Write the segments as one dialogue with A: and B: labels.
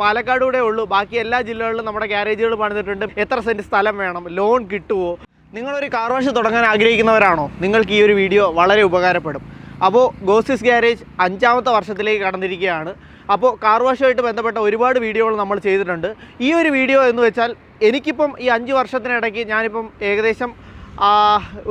A: പാലക്കാട് കൂടെ ഉള്ളൂ. ബാക്കി എല്ലാ ജില്ലകളിലും നമ്മുടെ ഗ്യാരേജുകൾ പണിതിട്ടുണ്ട്. എത്ര സെന്റ് സ്ഥലം വേണം? ലോൺ കിട്ടുമോ നിങ്ങളൊരു കാർ വാഷ് തുടങ്ങാൻ ആഗ്രഹിക്കുന്നവരാണോ? നിങ്ങൾക്ക് ഈ ഒരു വീഡിയോ വളരെ ഉപകാരപ്പെടും. അപ്പോൾ ഗോസിസ് ഗ്യാരേജ് അഞ്ചാമത്തെ വർഷത്തിലേക്ക് കടന്നിരിക്കുകയാണ്. അപ്പോൾ കാർ വാഷുമായിട്ട് ബന്ധപ്പെട്ട ഒരുപാട് വീഡിയോകൾ നമ്മൾ ചെയ്തിട്ടുണ്ട്. ഈ ഒരു വീഡിയോ എന്ന് വെച്ചാൽ എനിക്കിപ്പം ഈ അഞ്ച് വർഷത്തിനിടയ്ക്ക് ഞാനിപ്പം ഏകദേശം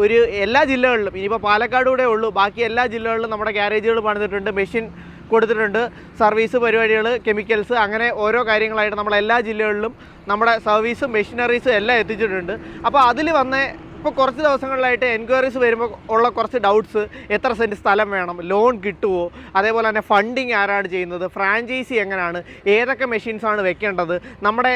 A: ഒരു എല്ലാ ജില്ലകളിലും ഇനിയിപ്പോൾ പാലക്കാട് കൂടെ ഉള്ളൂ ബാക്കി എല്ലാ ജില്ലകളിലും നമ്മുടെ ഗ്യാരേജുകൾ പണിതിട്ടുണ്ട്. മെഷീൻ കൊടുത്തിട്ടുണ്ട്. സർവീസ് പരിപാടികൾ കെമിക്കൽസ് അങ്ങനെ ഓരോ കാര്യങ്ങളായിട്ട് നമ്മളെല്ലാ ജില്ലകളിലും നമ്മുടെ സർവീസും മെഷീനറീസും എല്ലാം എത്തിച്ചിട്ടുണ്ട്. അപ്പോൾ അതിൽ വന്ന ഇപ്പോൾ കുറച്ച് ദിവസങ്ങളിലായിട്ട് എൻക്വയറീസ് വരുമ്പോൾ ഉള്ള കുറച്ച് ഡൗട്ട്സ് എത്ര സെന്റ് സ്ഥലം വേണം ലോൺ കിട്ടുമോ അതേപോലെ തന്നെ ഫണ്ടിങ് ആരാണ് ചെയ്യുന്നത് ഫ്രാഞ്ചൈസി എങ്ങനെയാണ് ഏതൊക്കെ മെഷീൻസാണ് വെക്കേണ്ടത് നമ്മുടെ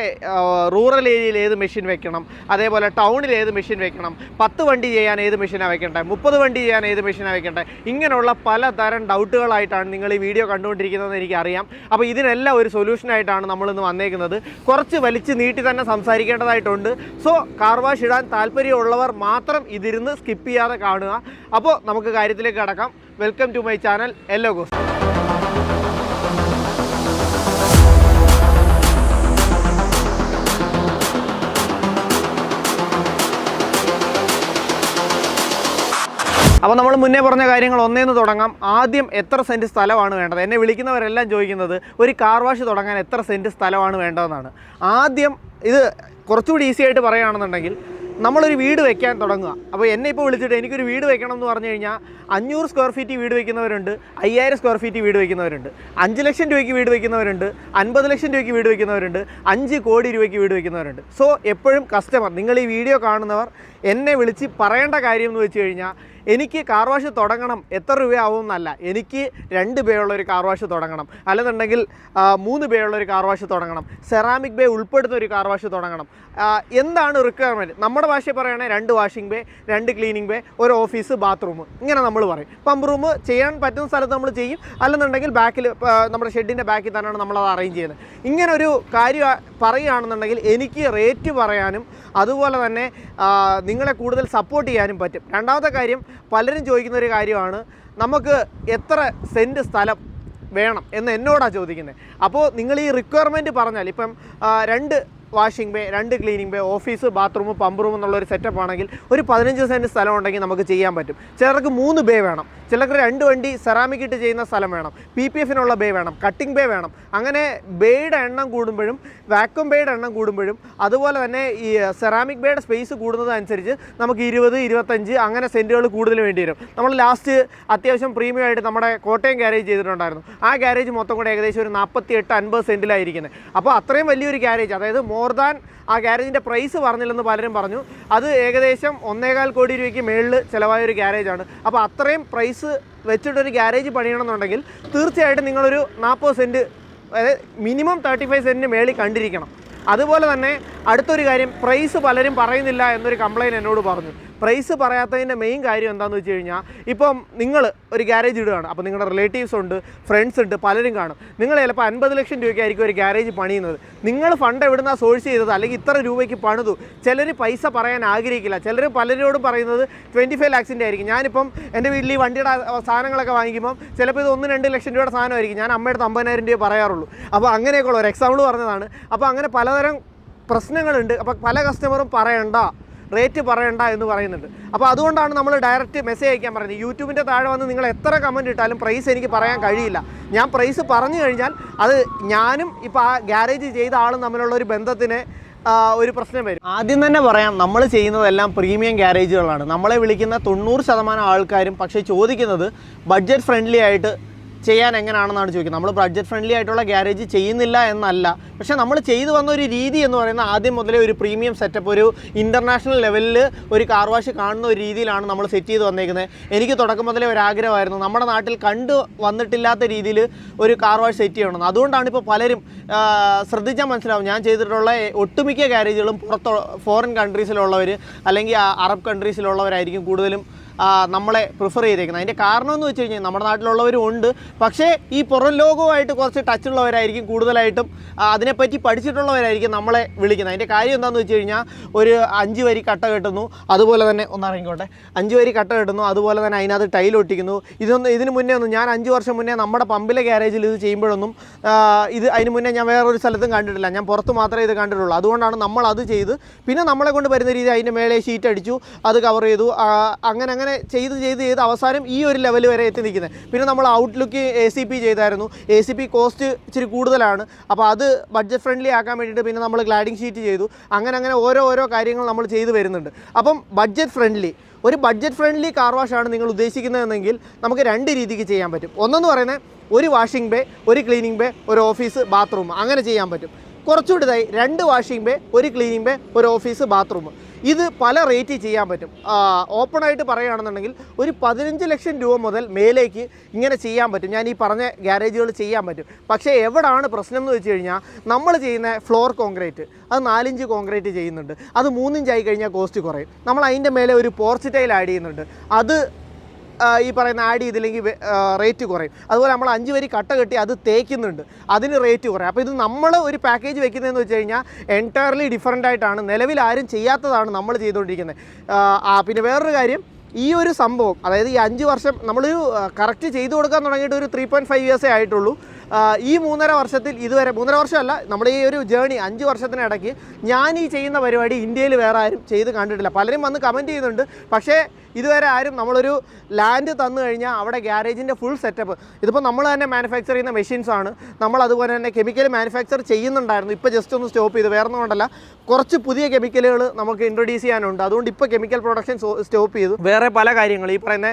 A: റൂറൽ ഏരിയയിൽ ഏത് മെഷീൻ വെക്കണം അതേപോലെ ടൗണിൽ ഏത് മെഷീൻ വെക്കണം പത്ത് വണ്ടി ചെയ്യാൻ ഏത് മെഷീനാണ് വെക്കേണ്ടത് മുപ്പത് വണ്ടി ചെയ്യാൻ ഏത് മെഷീനാണ് വെക്കേണ്ടത് ഇങ്ങനെയുള്ള പലതരം ഡൗട്ടുകളായിട്ടാണ് നിങ്ങൾ ഈ വീഡിയോ കണ്ടുകൊണ്ടിരിക്കുന്നതെന്ന് എനിക്കറിയാം. അപ്പോൾ ഇതിനെല്ലാം ഒരു സൊല്യൂഷനായിട്ടാണ് നമ്മളിന്ന് വന്നേക്കുന്നത്. കുറച്ച് വലിച്ച് നീട്ടി തന്നെ സംസാരിക്കേണ്ടതായിട്ടുണ്ട്. സോ കാർവാഷ് ഇടാൻ താല്പര്യമുള്ളവർ മാത്രം ഇതിരുന്ന് സ്കിപ്പ് ചെയ്യാതെ കാണുക. അപ്പോൾ നമുക്ക് കാര്യത്തിലേക്ക് കടക്കാം. Welcome to my channel hello guys അപ്പോൾ നമ്മൾ മുന്നേ പറഞ്ഞ കാര്യങ്ങൾ ഒന്നേന്ന് തുടങ്ങാം. ആദ്യം എത്ര സെന്റ് സ്ഥലമാണ് വേണ്ടത്? എന്നെ വിളിക്കുന്നവരെല്ലാം ചോദിക്കുന്നത് ഒരു കാർ വാഷ് തുടങ്ങാൻ എത്ര സെന്റ് സ്ഥലമാണ് വേണ്ടതെന്നാണ്. ആദ്യം ഇത് കുറച്ചുകൂടി ഈസി ആയിട്ട് പറയുകയാണെന്നുണ്ടെങ്കിൽ നമ്മളൊരു വീട് വെക്കാൻ തുടങ്ങുക. അപ്പോൾ എന്നെ ഇപ്പോൾ വിളിച്ചിട്ട് എനിക്കൊരു വീട് വെക്കണം എന്ന് പറഞ്ഞു കഴിഞ്ഞാൽ അഞ്ഞൂറ് സ്ക്വയർ ഫീറ്റ് വീട് വെക്കുന്നവരുണ്ട് അയ്യായിരം സ്ക്വയർ ഫീറ്റ് വീട് വെക്കുന്നവരുണ്ട് അഞ്ച് ലക്ഷം രൂപയ്ക്ക് വീട് വെക്കുന്നവരുണ്ട് അൻപത് ലക്ഷം രൂപയ്ക്ക് വീട് വെക്കുന്നവരുണ്ട് അഞ്ച് കോടി രൂപയ്ക്ക് വീട് വെക്കുന്നവരുണ്ട്. സോ എപ്പോഴും കസ്റ്റമർ നിങ്ങൾ ഈ വീഡിയോ കാണുന്നവർ എന്നെ വിളിച്ച് പറയേണ്ട കാര്യം എന്ന് വെച്ച് കഴിഞ്ഞാൽ എനിക്ക് കാർ വാഷ് തുടങ്ങണം എത്ര രൂപയാവും എന്നല്ല എനിക്ക് രണ്ട് പേയുള്ള ഒരു കാർ വാഷ് തുടങ്ങണം. അല്ലെന്നുണ്ടെങ്കിൽ മൂന്ന് പേയുള്ള ഒരു കാർ വാഷ് തുടങ്ങണം. സെറാമിക് ബേ ഉൾപ്പെടുന്ന ഒരു കാർ വാഷ് തുടങ്ങണം. എന്താണ് റിക്വയർമെന്റ് നമ്മുടെ ഭാഷയിൽ പറയുകയാണെങ്കിൽ രണ്ട് വാഷിംഗ് ബേ രണ്ട് ക്ലീനിങ് ബേ ഒരു ഓഫീസ് ബാത്റൂം ഇങ്ങനെ നമ്മൾ പറയും. പമ്പ് റൂം ചെയ്യാൻ പറ്റുന്ന സ്ഥലത്ത് നമ്മൾ ചെയ്യും. അല്ലെന്നുണ്ടെങ്കിൽ ബാക്കിൽ നമ്മുടെ ഷെഡിന്റെ ബാക്കിൽ തന്നെയാണ് നമ്മളത് അറേഞ്ച് ചെയ്യുന്നത്. ഇങ്ങനെ ഒരു കാര്യം പറയുകയാണെന്നുണ്ടെങ്കിൽ എനിക്ക് റേറ്റ് പറയാനും അതുപോലെ തന്നെ നിങ്ങളെ കൂടുതൽ സപ്പോർട്ട് ചെയ്യാനും പറ്റും. രണ്ടാമത്തെ കാര്യം പലരും ചോദിക്കുന്ന ഒരു കാര്യമാണ് നമുക്ക് എത്ര സെന്റ് സ്ഥലം വേണം? എന്ന് എന്നോടാണ് ചോദിക്കുന്നത് അപ്പോൾ നിങ്ങൾ ഈ റിക്വയർമെന്റ് പറഞ്ഞാൽ ഇപ്പം രണ്ട് വാഷിംഗ് ബേ രണ്ട് cleaning bay office bathroom pump room എന്നുള്ള ഒരു സെറ്റപ്പ് ആണെങ്കിൽ ഒരു പതിനഞ്ച് സെന്റ് സ്ഥലം ഉണ്ടെങ്കിൽ നമുക്ക് ചെയ്യാൻ പറ്റും. ചിലർക്ക് മൂന്ന് ബേ വേണം. ചിലർക്ക് രണ്ട് വണ്ടി സെറാമിക് ഇട്ട് ചെയ്യുന്ന സ്ഥലം വേണം. പി പി എഫിനുള്ള ബേ വേണം. കട്ടിംഗ് ബേ വേണം. അങ്ങനെ ബേയുടെ എണ്ണം കൂടുമ്പോഴും വാക്വം ബേയുടെ എണ്ണം കൂടുമ്പോഴും അതുപോലെ തന്നെ ഈ സെറാമിക് ബേയുടെ സ്പേസ് കൂടുന്നതനുസരിച്ച് നമുക്ക് ഇരുപത് ഇരുപത്തഞ്ച് അങ്ങനെ സെന്റുകൾ കൂടുതൽ വേണ്ടി വരും. നമ്മൾ ലാസ്റ്റ് അത്യാവശ്യം പ്രീമിയം ആയിട്ട് നമ്മുടെ കോട്ടയം ഗ്യാരേജ് ചെയ്തിട്ടുണ്ടായിരുന്നു. ആ ഗ്യാരേജ് മൊത്തം കൂടെ ഏകദേശം ഒരു നാൽപ്പത്തി എട്ട് അൻപത് സെന്റിലായിരിക്കുന്നത് അപ്പോൾ അത്രയും വലിയൊരു ഗ്യാരേജ് അതായത് മോർ ദാൻ ആ ഗ്യാരേജിന്റെ പ്രൈസ് പറഞ്ഞില്ലെന്ന് പലരും പറഞ്ഞു. അത് ഏകദേശം ഒന്നേകാൽ കോടി രൂപയ്ക്ക് മേളിൽ ചിലവായ ഒരു ഗ്യാരേജാണ് അപ്പോൾ അത്രയും പ്രൈസ് വെച്ചിട്ടൊരു ഗ്യാരേജ് പണിയണമെന്നുണ്ടെങ്കിൽ തീർച്ചയായിട്ടും നിങ്ങളൊരു നാൽപ്പത് സെന്റ് അതായത് മിനിമം തേർട്ടി ഫൈവ് സെന്റിന് മേളിൽ കണ്ടിരിക്കണം. അതുപോലെ തന്നെ അടുത്തൊരു കാര്യം പ്രൈസ് പലരും പറയുന്നില്ല എന്നൊരു കംപ്ലയിന്റ് എന്നോട് പറഞ്ഞു. പ്രൈസ് പറയാത്തതിന്റെ മെയിൻ കാര്യം എന്താണെന്ന് വെച്ച് കഴിഞ്ഞാൽ ഇപ്പം നിങ്ങൾ ഒരു ഗ്യാരേജ് ഇടുകയാണ് അപ്പോൾ നിങ്ങളുടെ റിലേറ്റീവ്സ് ഉണ്ട് ഫ്രണ്ട്സ് ഉണ്ട് പലരും കാണും. നിങ്ങൾ ചിലപ്പോൾ അൻപത് ലക്ഷം രൂപയ്ക്കായിരിക്കും ഒരു ഗ്യാരേജ് പണിയുന്നത്. നിങ്ങൾ ഫണ്ട് എവിടുന്ന സോഴ്സ് ചെയ്തത്? അല്ലെങ്കിൽ ഇത്ര രൂപയ്ക്ക് പണിതു. ചിലർ പൈസ പറയാൻ ആഗ്രഹിക്കില്ല. ചിലർ പലരോടും പറയുന്നത് ട്വന്റി ഫൈവ് ലാക്സിന്റെ ആയിരിക്കും. ഞാനിപ്പം എന്റെ വീട്ടിൽ ഈ വണ്ടിയുടെ സാധനങ്ങളൊക്കെ വാങ്ങിക്കുമ്പം ചിലപ്പോൾ ഇത് ഒന്ന് രണ്ട് ലക്ഷം രൂപയുടെ സാധനമായിരിക്കും. ഞാൻ അമ്മയുടെ അമ്പതിനായിരം രൂപ പറയാറുള്ളൂ. അപ്പോൾ അങ്ങനെയൊക്കെയുള്ള ഒരു എക്സാമ്പിൾ പറഞ്ഞതാണ്. അപ്പോൾ അങ്ങനെ പലതരം പ്രശ്നങ്ങളുണ്ട്. അപ്പോൾ പല കസ്റ്റമറും പറയണ്ട. റേറ്റ് പറയണ്ട എന്ന് പറയുന്നുണ്ട് അപ്പോൾ അതുകൊണ്ടാണ് നമ്മൾ ഡയറക്റ്റ് മെസ്സേജ് അയക്കാൻ പറയുന്നത്. യൂട്യൂബിന്റെ താഴെ വന്ന് നിങ്ങൾ എത്ര കമന്റ് ഇട്ടാലും പ്രൈസ് എനിക്ക് പറയാൻ കഴിയില്ല. ഞാൻ പ്രൈസ് പറഞ്ഞു കഴിഞ്ഞാൽ അത് ഞാനും ഇപ്പോൾ ആ ഗ്യാരേജ് ചെയ്ത ആളും തമ്മിലുള്ള ഒരു ബന്ധത്തിന് ഒരു പ്രശ്നം വരും. ആദ്യം തന്നെ പറയാം നമ്മൾ ചെയ്യുന്നതെല്ലാം പ്രീമിയം ഗ്യാരേജുകളാണ് നമ്മളെ വിളിക്കുന്ന തൊണ്ണൂറ് ശതമാനം ആൾക്കാരും പക്ഷേ ചോദിക്കുന്നത് ബഡ്ജറ്റ് ഫ്രണ്ട്ലി ആയിട്ട് ചെയ്യാൻ എങ്ങനെയാണെന്നാണ് ചോദിക്കുന്നത്. നമ്മൾ ബഡ്ജറ്റ് ഫ്രണ്ട്ലി ആയിട്ടുള്ള ഗ്യാരേജ് ചെയ്യുന്നില്ല എന്നല്ല. പക്ഷേ നമ്മൾ ചെയ്തു വന്ന ഒരു രീതി എന്ന് പറയുന്നത് ആദ്യം മുതലേ ഒരു പ്രീമിയം സെറ്റപ്പ് ഒരു ഇന്റർനാഷണൽ ലെവലിൽ ഒരു കാർ വാഷ് കാണുന്ന ഒരു രീതിയിലാണ് നമ്മൾ സെറ്റ് ചെയ്ത് വന്നേക്കുന്നത് എനിക്ക് തുടക്കം മുതലേ ഒരു ആഗ്രഹമായിരുന്നു. നമ്മുടെ നാട്ടിൽ കണ്ടു വന്നിട്ടില്ലാത്ത രീതിയിൽ ഒരു കാർ വാഷ് സെറ്റ് ചെയ്യണം. അതുകൊണ്ടാണ് ഇപ്പോൾ പലരും ശ്രദ്ധിച്ചാൽ മനസ്സിലാവും. ഞാൻ ചെയ്തിട്ടുള്ള ഒട്ടുമിക്ക ഗ്യാരേജുകളും പുറത്ത് ഫോറിൻ കൺട്രീസിലുള്ളവർ അല്ലെങ്കിൽ അറബ് കൺട്രീസിലുള്ളവരായിരിക്കും കൂടുതലും നമ്മളെ പ്രിഫർ ചെയ്തേക്കുന്നത്. അതിന്റെ കാരണം എന്ന് വെച്ച് കഴിഞ്ഞാൽ നമ്മുടെ നാട്ടിലുള്ളവരും ഉണ്ട്. പക്ഷേ ഈ പുറം ലോകവുമായിട്ട് കുറച്ച് ടച്ചുള്ളവരായിരിക്കും കൂടുതലായിട്ടും. അതിനെപ്പറ്റി പഠിച്ചിട്ടുള്ളവരായിരിക്കും നമ്മളെ വിളിക്കുന്നത്. അതിന്റെ കാര്യം എന്താണെന്ന് വെച്ച് കഴിഞ്ഞാൽ ഒരു അഞ്ച് വരി കട്ട കെട്ടുന്നു അതുപോലെ തന്നെ ഒന്നിറങ്ങിക്കോട്ടെ അഞ്ച് വരി കട്ട കെട്ടുന്നു അതുപോലെ തന്നെ അതിനകത്ത് ടൈൽ ഒട്ടിക്കുന്നു. ഇതൊന്നും ഇതിന് മുന്നേ ഒന്നും ഞാൻ അഞ്ച് വർഷം മുന്നേ നമ്മുടെ പമ്പിലെ ഗ്യാരേജിൽ ഇത് ചെയ്യുമ്പോഴൊന്നും ഇത് അതിന് മുന്നേ ഞാൻ വേറൊരു സ്ഥലത്തും കണ്ടിട്ടില്ല. ഞാൻ പുറത്ത് മാത്രമേ ഇത് കണ്ടിട്ടുള്ളൂ. അതുകൊണ്ടാണ് നമ്മൾ അത് ചെയ്ത് പിന്നെ നമ്മളെ കൊണ്ട് വരുന്ന രീതി അതിന്റെ മേലെ ഷീറ്റ് അടിച്ചു അത് കവർ ചെയ്തു. അങ്ങനെ അങ്ങനെ അങ്ങനെ ചെയ്ത് ചെയ്ത് ചെയ്ത് അവസാനം ഈ ഒരു ലെവൽ വരെ എത്തി നിൽക്കുന്നത്. പിന്നെ നമ്മൾ ഔട്ട്ലുക്ക് എ സി പി ചെയ്തായിരുന്നു. എ സി പി കോസ്റ്റ് ഇച്ചിരി കൂടുതലാണ്. അപ്പോൾ അത് ബഡ്ജറ്റ് ഫ്രണ്ട്ലി ആക്കാൻ വേണ്ടിയിട്ട് പിന്നെ നമ്മൾ ഗ്ലാഡിംഗ് ഷീറ്റ് ചെയ്തു. അങ്ങനെ അങ്ങനെ ഓരോ ഓരോ കാര്യങ്ങൾ നമ്മൾ ചെയ്തു വരുന്നുണ്ട്. അപ്പം ബഡ്ജറ്റ് ഫ്രണ്ട്ലി ഒരു ബഡ്ജറ്റ് ഫ്രണ്ട്ലി കാർ വാഷാണ് നിങ്ങൾ ഉദ്ദേശിക്കുന്നതെങ്കിൽ നമുക്ക് രണ്ട് രീതിക്ക് ചെയ്യാൻ പറ്റും. ഒന്നെന്ന് പറയുന്നത് ഒരു വാഷിംഗ് ബേ ഒരു ക്ലീനിങ് ബേ ഒരു ഓഫീസ് ബാത്റൂം അങ്ങനെ ചെയ്യാൻ പറ്റും. കുറച്ചുകൂടി ഇതായി. രണ്ട് വാഷിംഗ് ബേ ഒരു ക്ലീനിങ് ബേ ഒരു ഓഫീസ് ബാത്റൂം ഇത് പല റേറ്റ് ചെയ്യാൻ പറ്റും. ഓപ്പണായിട്ട് പറയുകയാണെന്നുണ്ടെങ്കിൽ ഒരു പതിനഞ്ച് ലക്ഷം രൂപ മുതൽ മേലേക്ക് ഇങ്ങനെ ചെയ്യാൻ പറ്റും. ഞാൻ ഈ പറഞ്ഞ ഗ്യാരേജുകൾ ചെയ്യാൻ പറ്റും. പക്ഷേ എവിടാണ് പ്രശ്നം എന്ന് വെച്ച് കഴിഞ്ഞാൽ നമ്മൾ ചെയ്യുന്ന ഫ്ലോർ കോൺക്രീറ്റ് അത് നാലിഞ്ച് കോൺക്രീറ്റ് ചെയ്യുന്നുണ്ട്. അത് മൂന്നിഞ്ചായി കഴിഞ്ഞാൽ കോസ്റ്റ് കുറയും. നമ്മൾ അതിന്റെ മേലെ ഒരു പോർച്ച് ടൈൽ ആഡ് ചെയ്യുന്നുണ്ട്. അത് ഈ പറയുന്ന ആഡ് ചെയ്തില്ലെങ്കിൽ റേറ്റ് കുറയും. അതുപോലെ നമ്മൾ അഞ്ച് വരി കട്ട കെട്ടി അത് തേക്കുന്നുണ്ട്. അതിന് റേറ്റ് കുറയും. അപ്പോൾ ഇത് നമ്മൾ ഒരു പാക്കേജ് വെക്കുന്നതെന്ന് വെച്ച് കഴിഞ്ഞാൽ എന്റയർലി ഡിഫറന്റ് ആയിട്ടാണ്. നിലവിൽ ആരും ചെയ്യാത്തതാണ് നമ്മൾ ചെയ്തുകൊണ്ടിരിക്കുന്നത്. പിന്നെ വേറൊരു കാര്യം ഈ ഒരു സംഭവം അതായത് ഈ അഞ്ച് വർഷം നമ്മളൊരു കറക്റ്റ് ചെയ്തു കൊടുക്കാൻ തുടങ്ങിയിട്ട് ഒരു ത്രീ പോയിന്റ് ഫൈവ് ഇയേഴ്സേ ആയിട്ടുള്ളൂ. ഈ മൂന്നര വർഷത്തിൽ ഇതുവരെ മൂന്നര വർഷമല്ല നമ്മുടെ ഈ ഒരു ജേണി അഞ്ച് വർഷത്തിനിടയ്ക്ക് ഞാൻ ഈ ചെയ്യുന്ന പരിപാടി ഇന്ത്യയിൽ വേറെ ആരും ചെയ്ത് കണ്ടിട്ടില്ല. പലരും വന്ന് കമന്റ് ചെയ്യുന്നുണ്ട്. പക്ഷേ ഇതുവരെ ആരും നമ്മളൊരു ലാൻഡ് തന്നു കഴിഞ്ഞാൽ അവിടെ ഗ്യാരേജിന്റെ ഫുൾ സെറ്റപ്പ് ഇതിപ്പോൾ നമ്മൾ തന്നെ മാനുഫാക്ചർ ചെയ്യുന്ന മെഷീൻസ് ആണ്. നമ്മൾ അതുപോലെ തന്നെ കെമിക്കൽ മാനുഫാക്ചർ ചെയ്യുന്നുണ്ടായിരുന്നു. ഇപ്പോൾ ജസ്റ്റ് ഒന്ന് സ്റ്റോപ്പ് ചെയ്ത്. വേറെ ഒന്നും കൊണ്ടല്ല. കുറച്ച് പുതിയ കെമിക്കലുകൾ നമുക്ക് ഇൻട്രൊഡ്യൂസ് ചെയ്യാനുണ്ട്. അതുകൊണ്ട് ഇപ്പോൾ കെമിക്കൽ പ്രൊഡക്ഷൻ സ്റ്റോപ്പ് ചെയ്തു. വേറെ പല കാര്യങ്ങൾ ഈ പറയുന്ന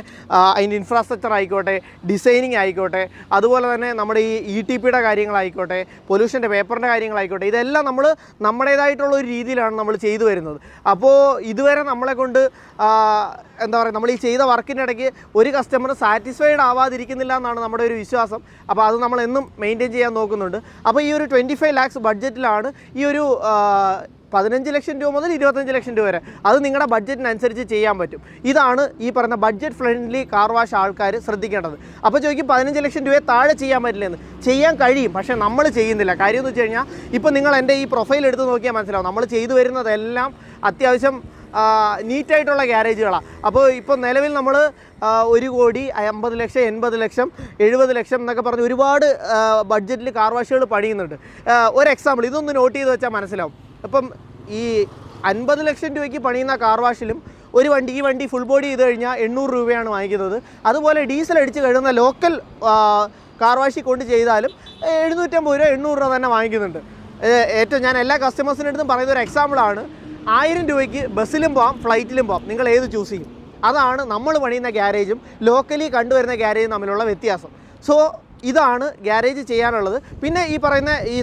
A: അതിന്റെ ഇൻഫ്രാസ്ട്രക്ചർ ആയിക്കോട്ടെ ഡിസൈനിങ് ആയിക്കോട്ടെ അതുപോലെ തന്നെ നമ്മുടെ ഈ ഇ ടി പിയുടെ കാര്യങ്ങളായിക്കോട്ടെ പൊല്യൂഷന്റെ പേപ്പറിന്റെ കാര്യങ്ങളായിക്കോട്ടെ ഇതെല്ലാം നമ്മൾ നമ്മുടേതായിട്ടുള്ള ഒരു രീതിയിലാണ് നമ്മൾ ചെയ്തു വരുന്നത്. അപ്പോൾ ഇതുവരെ നമ്മളെ കൊണ്ട് എന്താ പറയുക നമ്മൾ ഈ ചെയ്ത വർക്കിന്റെ ഇടയ്ക്ക് ഒരു കസ്റ്റമർ സാറ്റിസ്ഫൈഡ് ആവാതിരിക്കുന്നില്ല എന്നാണ് നമ്മുടെ ഒരു വിശ്വാസം. അപ്പോൾ അത് നമ്മൾ എന്നും മെയിന്റെയിൻ ചെയ്യാൻ നോക്കുന്നുണ്ട്. അപ്പോൾ ഈ ഒരു ട്വന്റി ഫൈവ് ലാക്സ് ബഡ്ജറ്റിലാണ് ഈ ഒരു പതിനഞ്ച് ലക്ഷം രൂപ മുതൽ ഇരുപത്തഞ്ച് ലക്ഷം രൂപ വരെ. അത് നിങ്ങളുടെ ബഡ്ജറ്റിനനുസരിച്ച് ചെയ്യാൻ പറ്റും. ഇതാണ് ഈ പറഞ്ഞ ബഡ്ജറ്റ് ഫ്രണ്ട്ലി കാർ വാഷ് ആൾക്കാർ ശ്രദ്ധിക്കേണ്ടത്. അപ്പോൾ ചോദിക്കും പതിനഞ്ച് ലക്ഷം രൂപയെ താഴെ ചെയ്യാൻ പറ്റില്ലെന്ന്. ചെയ്യാൻ കഴിയും പക്ഷേ നമ്മൾ ചെയ്യുന്നില്ല. കാര്യം എന്ന് വെച്ച് കഴിഞ്ഞാൽ ഇപ്പോൾ നിങ്ങൾ എന്റെ ഈ പ്രൊഫൈൽ എടുത്ത് നോക്കിയാൽ മനസ്സിലാവും. നമ്മൾ ചെയ്തു വരുന്നതെല്ലാം അത്യാവശ്യം നീറ്റായിട്ടുള്ള ഗ്യാരേജുകളാണ് അപ്പോൾ ഇപ്പോൾ നിലവിൽ നമ്മൾ ഒരു കോടി അമ്പത് ലക്ഷം എൺപത് ലക്ഷം എഴുപത് ലക്ഷം എന്നൊക്കെ പറഞ്ഞ് ഒരുപാട് ബഡ്ജറ്റിൽ കാർ വാഷുകൾ പണിയുന്നുണ്ട്. ഒരു എക്സാമ്പിൾ ഇതൊന്ന് നോട്ട് ചെയ്ത് വെച്ചാൽ മനസ്സിലാവും. അപ്പം ഈ അൻപത് ലക്ഷം രൂപയ്ക്ക് പണിയുന്ന കാർ വാഷിലും ഒരു വണ്ടി ഈ വണ്ടി ഫുൾ ബോഡി ചെയ്ത് കഴിഞ്ഞാൽ എണ്ണൂറ് രൂപയാണ് വാങ്ങിക്കുന്നത്. അതുപോലെ ഡീസൽ അടിച്ച് കഴുകുന്ന ലോക്കൽ കാർ വാഷി കൊണ്ട് ചെയ്താലും എഴുന്നൂറ്റമ്പത് രൂപ എണ്ണൂറ് രൂപ തന്നെ വാങ്ങിക്കുന്നുണ്ട്. ഏറ്റവും ഞാൻ എല്ലാ കസ്റ്റമേഴ്സിന്റെ അടുത്തും പറയുന്ന ഒരു എക്സാമ്പിളാണ് ആയിരം രൂപയ്ക്ക് ബസ്സിലും പോകാം ഫ്ലൈറ്റിലും പോകാം നിങ്ങൾ ഏത് ചൂസ് ചെയ്യും? അതാണ് നമ്മൾ പണിയുന്ന ഗ്യാരേജും ലോക്കലി കണ്ടുവരുന്ന ഗ്യാരേജും തമ്മിലുള്ള വ്യത്യാസം. സോ ഇതാണ് ഗ്യാരേജ് ചെയ്യാനുള്ളത്. പിന്നെ ഈ പറയുന്ന ഈ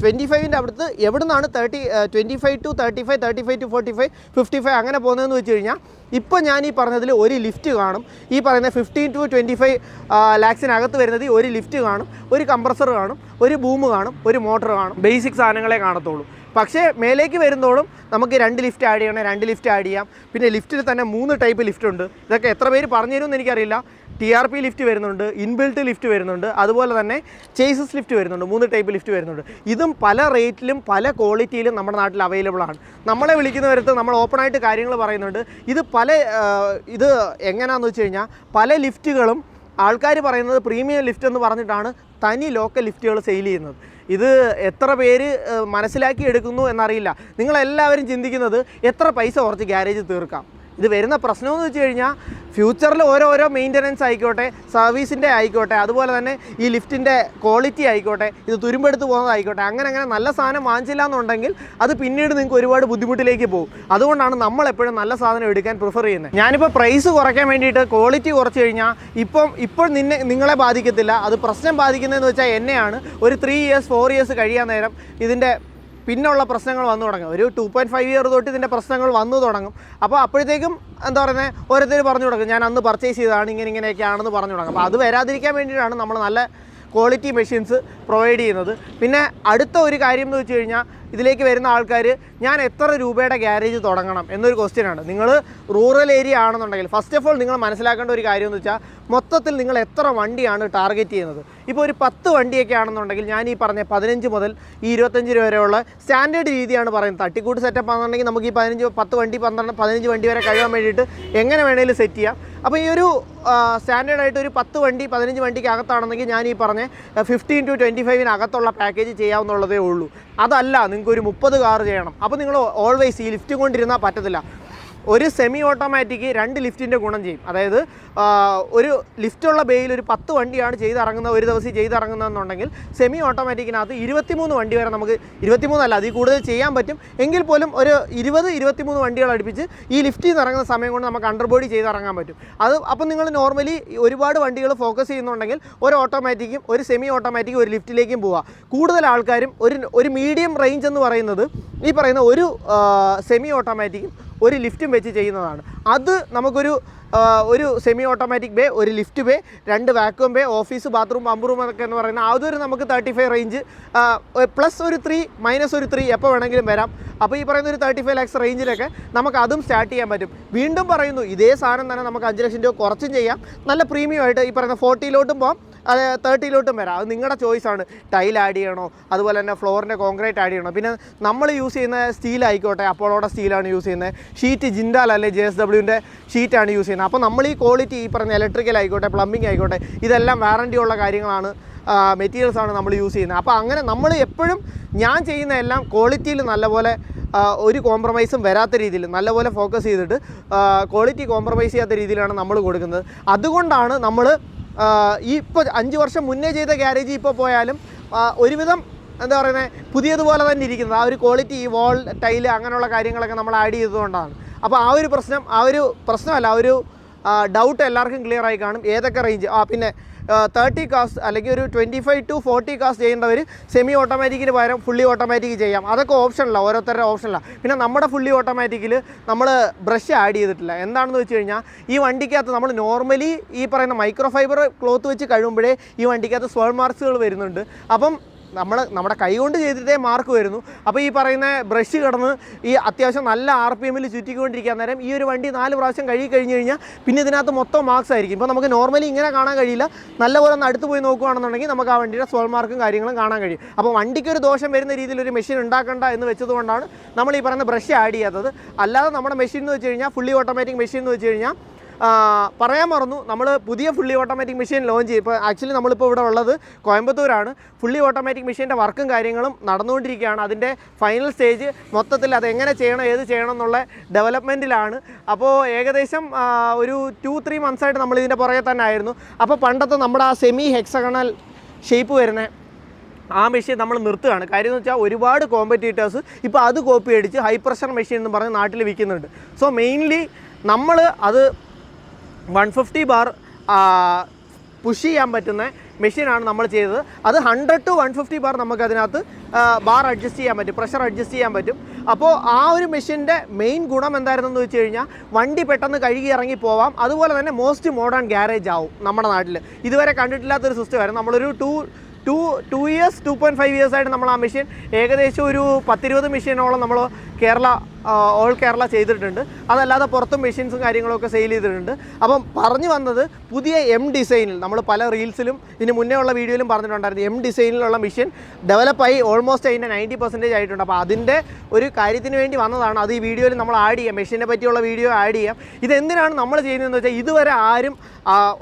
A: ട്വന്റി ഫൈവിന്റെ അടുത്ത് എവിടെ നിന്നാണ് thirty twenty five to thirty five thirty five to forty five fifty five അങ്ങനെ പോകുന്നതെന്ന് വെച്ച് കഴിഞ്ഞാൽ ഇപ്പോൾ ഞാൻ ഈ പറഞ്ഞതിൽ ഒരു ലിഫ്റ്റ് കാണും. ഈ പറയുന്ന ഫിഫ്റ്റീൻ ടു ട്വന്റി ഫൈവ് ലാക്സിനകത്ത് വരുന്നത് ഒരു ലിഫ്റ്റ് കാണും ഒരു കംപ്രസർ കാണും ഒരു ബൂം കാണും ഒരു മോട്ടർ കാണും. ബേസിക് സാധനങ്ങളെ കാണത്തുള്ളൂ. പക്ഷേ മേലേക്ക് വരുന്നതോളം നമുക്ക് രണ്ട് ലിഫ്റ്റ് ആഡ് ചെയ്യണം രണ്ട് ലിഫ്റ്റ് ആഡ് ചെയ്യാം. പിന്നെ ലിഫ്റ്റിൽ തന്നെ മൂന്ന് ടൈപ്പ് ലിഫ്റ്റ് ഉണ്ട്. ഇതൊക്കെ എത്ര പേര് പറഞ്ഞു തരുമെന്ന് എനിക്കറിയില്ല. ടി ആർ പി ലിഫ്റ്റ് വരുന്നുണ്ട് ഇൻബിൽട്ട് ലിഫ്റ്റ് വരുന്നുണ്ട് അതുപോലെ തന്നെ ചേസസ് ലിഫ്റ്റ് വരുന്നുണ്ട് മൂന്ന് ടൈപ്പ് ലിഫ്റ്റ് വരുന്നുണ്ട്. ഇതും പല റേറ്റിലും പല ക്വാളിറ്റിയിലും നമ്മുടെ നാട്ടിൽ അവൈലബിൾ ആണ്. നമ്മളെ വിളിക്കുന്നവരത്ത് നമ്മൾ ഓപ്പണായിട്ട് കാര്യങ്ങൾ പറയുന്നുണ്ട്. ഇത് പല ഇത് എങ്ങനെയാണെന്ന് വെച്ച് കഴിഞ്ഞാൽ പല ലിഫ്റ്റുകളും ആൾക്കാർ പറയുന്നത് പ്രീമിയം ലിഫ്റ്റ് എന്ന് പറഞ്ഞിട്ടാണ് തനി ലോക്കൽ ലിഫ്റ്റുകൾ സെയിൽ ചെയ്യുന്നത്. ഇത് എത്ര പേര് മനസ്സിലാക്കി എടുക്കുന്നു എന്നറിയില്ല. നിങ്ങളെല്ലാവരും ചിന്തിക്കുന്നത് എത്ര പൈസ കുറച്ച് ഗ്യാരേജ് തീർക്കാം. ഇത് വരുന്ന പ്രശ്നമെന്ന് വെച്ച് കഴിഞ്ഞാൽ ഫ്യൂച്ചറിൽ ഓരോരോ മെയിന്റനൻസ് ആയിക്കോട്ടെ സർവീസിന്റെ ആയിക്കോട്ടെ അതുപോലെ തന്നെ ഈ ലിഫ്റ്റിന്റെ ക്വാളിറ്റി ആയിക്കോട്ടെ ഇത് തുരുമ്പെടുത്ത് പോകുന്നതായിക്കോട്ടെ അങ്ങനെ അങ്ങനെ നല്ല സാധനം വാങ്ങിച്ചില്ല എന്നുണ്ടെങ്കിൽ അത് പിന്നീട് നിങ്ങൾക്ക് ഒരുപാട് ബുദ്ധിമുട്ടിലേക്ക് പോകും. അതുകൊണ്ടാണ് നമ്മൾ എപ്പോഴും നല്ല സാധനം എടുക്കാൻ പ്രിഫർ ചെയ്യുന്നത്. ഞാനിപ്പോൾ പ്രൈസ് കുറയ്ക്കാൻ വേണ്ടിയിട്ട് ക്വാളിറ്റി കുറച്ച് കഴിഞ്ഞാൽ ഇപ്പം ഇപ്പോൾ നിന്നെ നിങ്ങളെ ബാധിക്കത്തില്ല. അത് പ്രശ്നം ബാധിക്കുന്നതെന്ന് വെച്ചാൽ എന്നെയാണ്. ഒരു ത്രീ ഇയേഴ്സ് ഫോർ ഇയേഴ്സ് കഴിയാൻ നേരം ഇതിന്റെ പിന്നുള്ള പ്രശ്നങ്ങൾ വന്നു തുടങ്ങും. ഒരു ടു പോയിന്റ് ഫൈവ് ഇയർ തൊട്ട് ഇതിന്റെ പ്രശ്നങ്ങൾ വന്നു തുടങ്ങും. അപ്പോൾ അപ്പോഴത്തേക്കും എന്താ പറയുന്നത് ഓരോരുത്തർ പറഞ്ഞു തുടങ്ങും. ഞാൻ അന്ന് പർച്ചേസ് ചെയ്തതാണ് ഇങ്ങനെ ഇങ്ങനെയൊക്കെയാണെന്ന് പറഞ്ഞു തുടങ്ങും. അപ്പോൾ അത് വരാതിരിക്കാൻ വേണ്ടിയിട്ടാണ് നമ്മൾ നല്ല ക്വാളിറ്റി മെഷീൻസ് പ്രൊവൈഡ് ചെയ്യുന്നത്. പിന്നെ അടുത്ത ഒരു കാര്യം എന്ന് വെച്ച് കഴിഞ്ഞാൽ ഇതിലേക്ക് വരുന്ന ആൾക്കാർ ഞാൻ എത്ര രൂപയുടെ ഗ്യാരേജ് തുടങ്ങണം എന്നൊരു ക്വസ്റ്റ്യൻ ആണ്. നിങ്ങൾ റൂറൽ ഏരിയ ആണെന്നുണ്ടെങ്കിൽ ഫസ്റ്റ് ഓഫ് ഓൾ നിങ്ങൾ മനസ്സിലാക്കേണ്ട ഒരു കാര്യം എന്ന് വെച്ചാൽ മൊത്തത്തിൽ നിങ്ങൾ എത്ര വണ്ടിയാണ് ടാർഗറ്റ് ചെയ്യുന്നത്? ഇപ്പോൾ ഒരു പത്ത് വണ്ടിയൊക്കെ ആണെന്നുണ്ടെങ്കിൽ ഞാൻ ഈ പറഞ്ഞ പതിനഞ്ച് മുതൽ ഈ ഇരുപത്തഞ്ച് രൂപ വരെയുള്ള സ്റ്റാൻഡേർഡ് രീതിയാണ് പറയുന്നത്. തട്ടിക്കൂട്ട് സെറ്റപ്പ് ആണെന്നുണ്ടെങ്കിൽ നമുക്ക് ഈ പതിനഞ്ച് പത്ത് വണ്ടി പന്ത്രണ്ട് പതിനഞ്ച് വണ്ടി വരെ കഴിയാൻ വേണ്ടിയിട്ട് എങ്ങനെ വേണേലും സെറ്റ് ചെയ്യാം. അപ്പോൾ ഈ ഒരു സ്റ്റാൻഡേർഡ് ആയിട്ട് ഒരു പത്ത് വണ്ടി പതിനഞ്ച് വണ്ടിക്ക് അകത്താണെന്നെങ്കിൽ ഞാൻ ഈ പറഞ്ഞ ഫിഫ്റ്റീൻ ടു ട്വന്റി ഫൈവിനകത്തുള്ള പാക്കേജ് ചെയ്യാവുന്നുള്ളതേ ഉള്ളൂ. അതല്ല നിങ്ങൾക്ക് ഒരു മുപ്പത് കാർ ചെയ്യണം. അപ്പോൾ നിങ്ങൾ ഓൾവേസ് ഈ ലിഫ്റ്റ് കൊണ്ടിരുന്നാൽ പറ്റത്തില്ല. ഒരു സെമി ഓട്ടോമാറ്റിക് രണ്ട് ലിഫ്റ്റിന്റെ ഗുണം ചെയ്യും. അതായത് ഒരു ലിഫ്റ്റുള്ള ബേയിൽ ഒരു പത്ത് വണ്ടിയാണ് ചെയ്തിറങ്ങുന്നത് ഒരു ദിവസം ചെയ്തിറങ്ങുന്നതെന്നുണ്ടെങ്കിൽ സെമി ഓട്ടോമാറ്റിക്കിനകത്ത് ഇരുപത്തിമൂന്ന് വണ്ടി വരെ നമുക്ക് ഇരുപത്തിമൂന്നല്ല അതിൽ കൂടുതൽ ചെയ്യാൻ പറ്റും. എങ്കിൽ പോലും ഒരു ഇരുപത് ഇരുപത്തിമൂന്ന് വണ്ടികൾ അടുപ്പിച്ച് ഈ ലിഫ്റ്റിൽ നിന്ന് ഇറങ്ങുന്ന സമയം കൊണ്ട് നമുക്ക് അണ്ടർബോഡി ചെയ്തിറങ്ങാൻ പറ്റും. അത് അപ്പം നിങ്ങൾ നോർമലി ഒരുപാട് വണ്ടികൾ ഫോക്കസ് ചെയ്യുന്നുണ്ടെങ്കിൽ ഒരു ഓട്ടോമാറ്റിക്കും ഒരു സെമി ഓട്ടോമാറ്റിക്കും ഒരു ലിഫ്റ്റിലേക്കും പോവുക കൂടുതൽ ആൾക്കാരും ഒരു ഒരു മീഡിയം റേഞ്ച് എന്ന് പറയുന്നത് ഈ പറയുന്ന ഒരു സെമി ഓട്ടോമാറ്റിക്കും ഒരു ലിഫ്റ്റും വെച്ച് ചെയ്യുന്നതാണ്. അത് നമുക്കൊരു ഒരു സെമി ഓട്ടോമാറ്റിക് ബേ ഒരു ലിഫ്റ്റ് ബേ രണ്ട് vacuum bay office bathroom pump room എന്നൊക്കെ എന്ന് പറയുന്ന അതൊരു നമുക്ക് തേർട്ടി ഫൈവ് റേഞ്ച് പ്ലസ് ഒരു ത്രീ മൈനസ് ഒരു ത്രീ എപ്പോൾ വേണമെങ്കിലും വരാം. അപ്പോൾ ഈ പറയുന്ന ഒരു തേർട്ടി ഫൈവ് ലാക്സ് റേഞ്ചിലൊക്കെ നമുക്ക് അതും സ്റ്റാർട്ട് ചെയ്യാൻ പറ്റും. വീണ്ടും പറയുന്നു ഇതേ സാധനം തന്നെ നമുക്ക് അഞ്ച് ലക്ഷം രൂപ കുറച്ചും ചെയ്യാം. നല്ല പ്രീമിയം ആയിട്ട് ഈ പറയുന്ന ഫോർട്ടിയിലോട്ടും പോകാം അത് തേർട്ടിയിലോട്ടും വരാം. അത് നിങ്ങളുടെ ചോയ്സാണ് ടൈൽ ആഡ് ചെയ്യണോ? അതുപോലെ തന്നെ ഫ്ലോറിന്റെ കോൺക്രീറ്റ് ആഡ് ചെയ്യണോ? പിന്നെ നമ്മൾ യൂസ് ചെയ്യുന്ന സ്റ്റീൽ ആയിക്കോട്ടെ അപ്പോളോടെ സ്റ്റീലാണ് യൂസ് ചെയ്യുന്നത്. ഷീറ്റ് ജിൻഡാൽ അല്ലെ ജെ എസ് ഡബ്ല്യൂന്റെ ഷീറ്റാണ് യൂസ് ചെയ്യുന്നത്. അപ്പോൾ നമ്മൾ ഈ ക്വാളിറ്റി ഈ പറഞ്ഞ ഇലക്ട്രിക്കൽ ആയിക്കോട്ടെ പ്ലംബിംഗ് ആയിക്കോട്ടെ ഇതെല്ലാം വാറണ്ടി ഉള്ള കാര്യങ്ങളാണ് മെറ്റീരിയൽസ് ആണ് നമ്മൾ യൂസ് ചെയ്യുന്നത്. അപ്പോൾ അങ്ങനെ നമ്മൾ എപ്പോഴും ഞാൻ ചെയ്യുന്ന എല്ലാം ക്വാളിറ്റിയിൽ നല്ലപോലെ ഒരു കോംപ്രമൈസും വരാത്ത രീതിയിൽ നല്ലപോലെ ഫോക്കസ് ചെയ്തിട്ട് ക്വാളിറ്റി കോംപ്രമൈസ് ചെയ്യാത്ത രീതിയിലാണ് നമ്മൾ കൊടുക്കുന്നത്. അതുകൊണ്ടാണ് നമ്മൾ ഈ ഇപ്പോൾ അഞ്ച് വർഷം മുന്നേ ചെയ്ത ഗ്യാരേജ് ഇപ്പോൾ പോയാലും ഒരുവിധം എന്താ പറയുന്നത് പുതിയതുപോലെ തന്നെ ഇരിക്കുന്നത് ആ ഒരു ക്വാളിറ്റി ഈ വാൾ ടൈൽ അങ്ങനെയുള്ള കാര്യങ്ങളൊക്കെ നമ്മൾ ആഡ് ചെയ്തതുകൊണ്ടാണ്. അപ്പോൾ ആ ഒരു പ്രശ്നം ആ ഒരു പ്രശ്നമല്ല ആ ഒരു ഡൗട്ട് എല്ലാവർക്കും ക്ലിയർ ആയി കാണും. ഏതൊക്കെ റേഞ്ച് ആ പിന്നെ തേർട്ടി കാസ്റ്റ് അല്ലെങ്കിൽ ഒരു twenty five to forty cost ചെയ്യേണ്ടവർ semi ഓട്ടോമാറ്റിക്കിന് പകരം ഫുള്ളി ഓട്ടോമാറ്റിക് ചെയ്യാം. അതൊക്കെ ഓപ്ഷനില്ല ഓരോരുത്തരുടെ ഓപ്ഷനില്ല പിന്നെ നമ്മുടെ ഫുള്ളി ഓട്ടോമാറ്റിക്കിൽ നമ്മൾ ബ്രഷ് ആഡ് ചെയ്തിട്ടില്ല. എന്താണെന്ന് വെച്ച് കഴിഞ്ഞാൽ ഈ വണ്ടിക്കകത്ത് നമ്മൾ നോർമലി ഈ പറയുന്ന മൈക്രോ ഫൈബർ ക്ലോത്ത് വെച്ച് കഴിയുമ്പോഴേ ഈ വണ്ടിക്കകത്ത് സ്വേൾ മാർക്സുകൾ വരുന്നുണ്ട്. അപ്പം നമ്മൾ നമ്മുടെ കൈകൊണ്ട് ചെയ്തിട്ടേ മാർക്ക് വരുന്നു. അപ്പോൾ ഈ പറയുന്ന ബ്രഷ് കിടന്ന് ഈ അത്യാവശ്യം നല്ല ആർ പി എമ്മിൽ ചുറ്റിക്കൊണ്ടിരിക്കാൻ നേരം ഈ ഒരു വണ്ടി നാല് പ്രാവശ്യം കഴുകി കഴിഞ്ഞ് കഴിഞ്ഞാൽ പിന്നെ ഇതിനകത്ത് മൊത്തം മാർക്സ് ആയിരിക്കും. ഇപ്പോൾ നമുക്ക് നോർമലി ഇങ്ങനെ കാണാൻ കഴിയില്ല. നല്ലപോലെ ഒന്ന് അടുത്ത് പോയി നോക്കുകയാണെന്നുണ്ടെങ്കിൽ നമുക്ക് ആ വണ്ടിയുടെ സോൾ മാർക്കും കാര്യങ്ങളും കാണാൻ കഴിയും. അപ്പോൾ വണ്ടിക്ക് ഒരു ദോഷം വരുന്ന രീതിയിൽ ഒരു മെഷീൻ ഉണ്ടാക്കണ്ട എന്ന് വെച്ചതുകൊണ്ടാണ് നമ്മൾ ഈ പറയുന്ന ബ്രഷ് ആഡ് ചെയ്യാത്തത്. അല്ലാതെ നമ്മുടെ മെഷീൻ എന്ന് വെച്ച് കഴിഞ്ഞാൽ ഫുള്ളി ഓട്ടോമാറ്റിക് മെഷീൻ എന്ന് വെച്ച് കഴിഞ്ഞാൽ പറയാൻ മറന്നു. നമ്മൾ പുതിയ ഫുള്ളി ഓട്ടോമാറ്റിക് മെഷീൻ ലോഞ്ച് ചെയ്യും ഇപ്പോൾ ആക്ച്വലി നമ്മളിപ്പോൾ ഇവിടെ ഉള്ളത് കോയമ്പത്തൂരാണ്. ഫുള്ളി ഓട്ടോമാറ്റിക് മെഷീന്റെ വർക്കും കാര്യങ്ങളും നടന്നുകൊണ്ടിരിക്കുകയാണ്. അതിന്റെ ഫൈനൽ സ്റ്റേജ് മൊത്തത്തിൽ അത് എങ്ങനെ ചെയ്യണം ഏത് ചെയ്യണം എന്നുള്ള ഡെവലപ്മെന്റിലാണ് അപ്പോൾ ഏകദേശം ഒരു ടു ത്രീ മന്ത്സ് ആയിട്ട് നമ്മൾ ഇതിന്റെ പുറകെ തന്നെ ആയിരുന്നു. അപ്പോൾ പണ്ടത്തെ നമ്മുടെ ആ സെമി ഹെക്സഗണൽ ഷേപ്പ് വരുന്ന ആ മെഷീൻ നമ്മൾ നിർത്തുകയാണ്. കാര്യം എന്ന് വെച്ചാൽ ഒരുപാട് കോമ്പറ്റീറ്റേഴ്സ് ഇപ്പോൾ അത് കോപ്പി അടിച്ച് ഹൈ പ്രഷർ മെഷീൻ എന്ന് പറഞ്ഞ് നാട്ടിൽ വിൽക്കുന്നുണ്ട്. സോ മെയിൻലി നമ്മൾ അത് വൺ ഫിഫ്റ്റി ബാർ പുഷ് ചെയ്യാൻ പറ്റുന്ന മെഷീനാണ് നമ്മൾ ചെയ്തത്. അത് hundred to one fifty bar നമുക്ക് അതിനകത്ത് ബാർ അഡ്ജസ്റ്റ് ചെയ്യാൻ പറ്റും പ്രഷർ അഡ്ജസ്റ്റ് ചെയ്യാൻ പറ്റും. അപ്പോൾ ആ ഒരു മെഷീന്റെ മെയിൻ ഗുണം എന്തായിരുന്നെന്ന് വെച്ച് കഴിഞ്ഞാൽ വണ്ടി പെട്ടെന്ന് കഴുകി ഇറങ്ങി പോവാം. അതുപോലെ തന്നെ മോസ്റ്റ് മോഡേൺ ഗ്യാരേജ് ആവും നമ്മുടെ നാട്ടിൽ ഇതുവരെ കണ്ടിട്ടില്ലാത്തൊരു സിസ്റ്റമായിരുന്നു നമ്മളൊരു two two two years two point five ഇയേഴ്സായിട്ട് നമ്മൾ ആ മെഷീൻ ഏകദേശം ഒരു പത്തിരുപത് മെഷീനോളം നമ്മൾ കേരള ഓൾ കേരള ചെയ്തിട്ടുണ്ട്. അതല്ലാതെ പുറത്തും മെഷീൻസും കാര്യങ്ങളൊക്കെ സെയിൽ ചെയ്തിട്ടുണ്ട്. അപ്പം പറഞ്ഞു വന്നത് പുതിയ എം ഡിസൈനിൽ നമ്മൾ പല റീൽസിലും ഇതിന് മുന്നേ ഉള്ള വീഡിയോയിലും പറഞ്ഞിട്ടുണ്ടായിരുന്നു. എം ഡിസൈനിലുള്ള മെഷീൻ ഡെവലപ്പായി ഓൾമോസ്റ്റ് അതിന്റെ നയന്റി പെർസെന്റേജ് ആയിട്ടുണ്ട്. അപ്പോൾ അതിന്റെ ഒരു കാര്യത്തിന് വേണ്ടി വന്നതാണ്. അത് ഈ വീഡിയോയിൽ നമ്മൾ ആഡ് ചെയ്യാം. മെഷീനെ പറ്റിയുള്ള വീഡിയോ ആഡ് ചെയ്യാം. ഇതെന്തിനാണ് നമ്മൾ ചെയ്യുന്നതെന്ന് വെച്ചാൽ ഇതുവരെ ആരും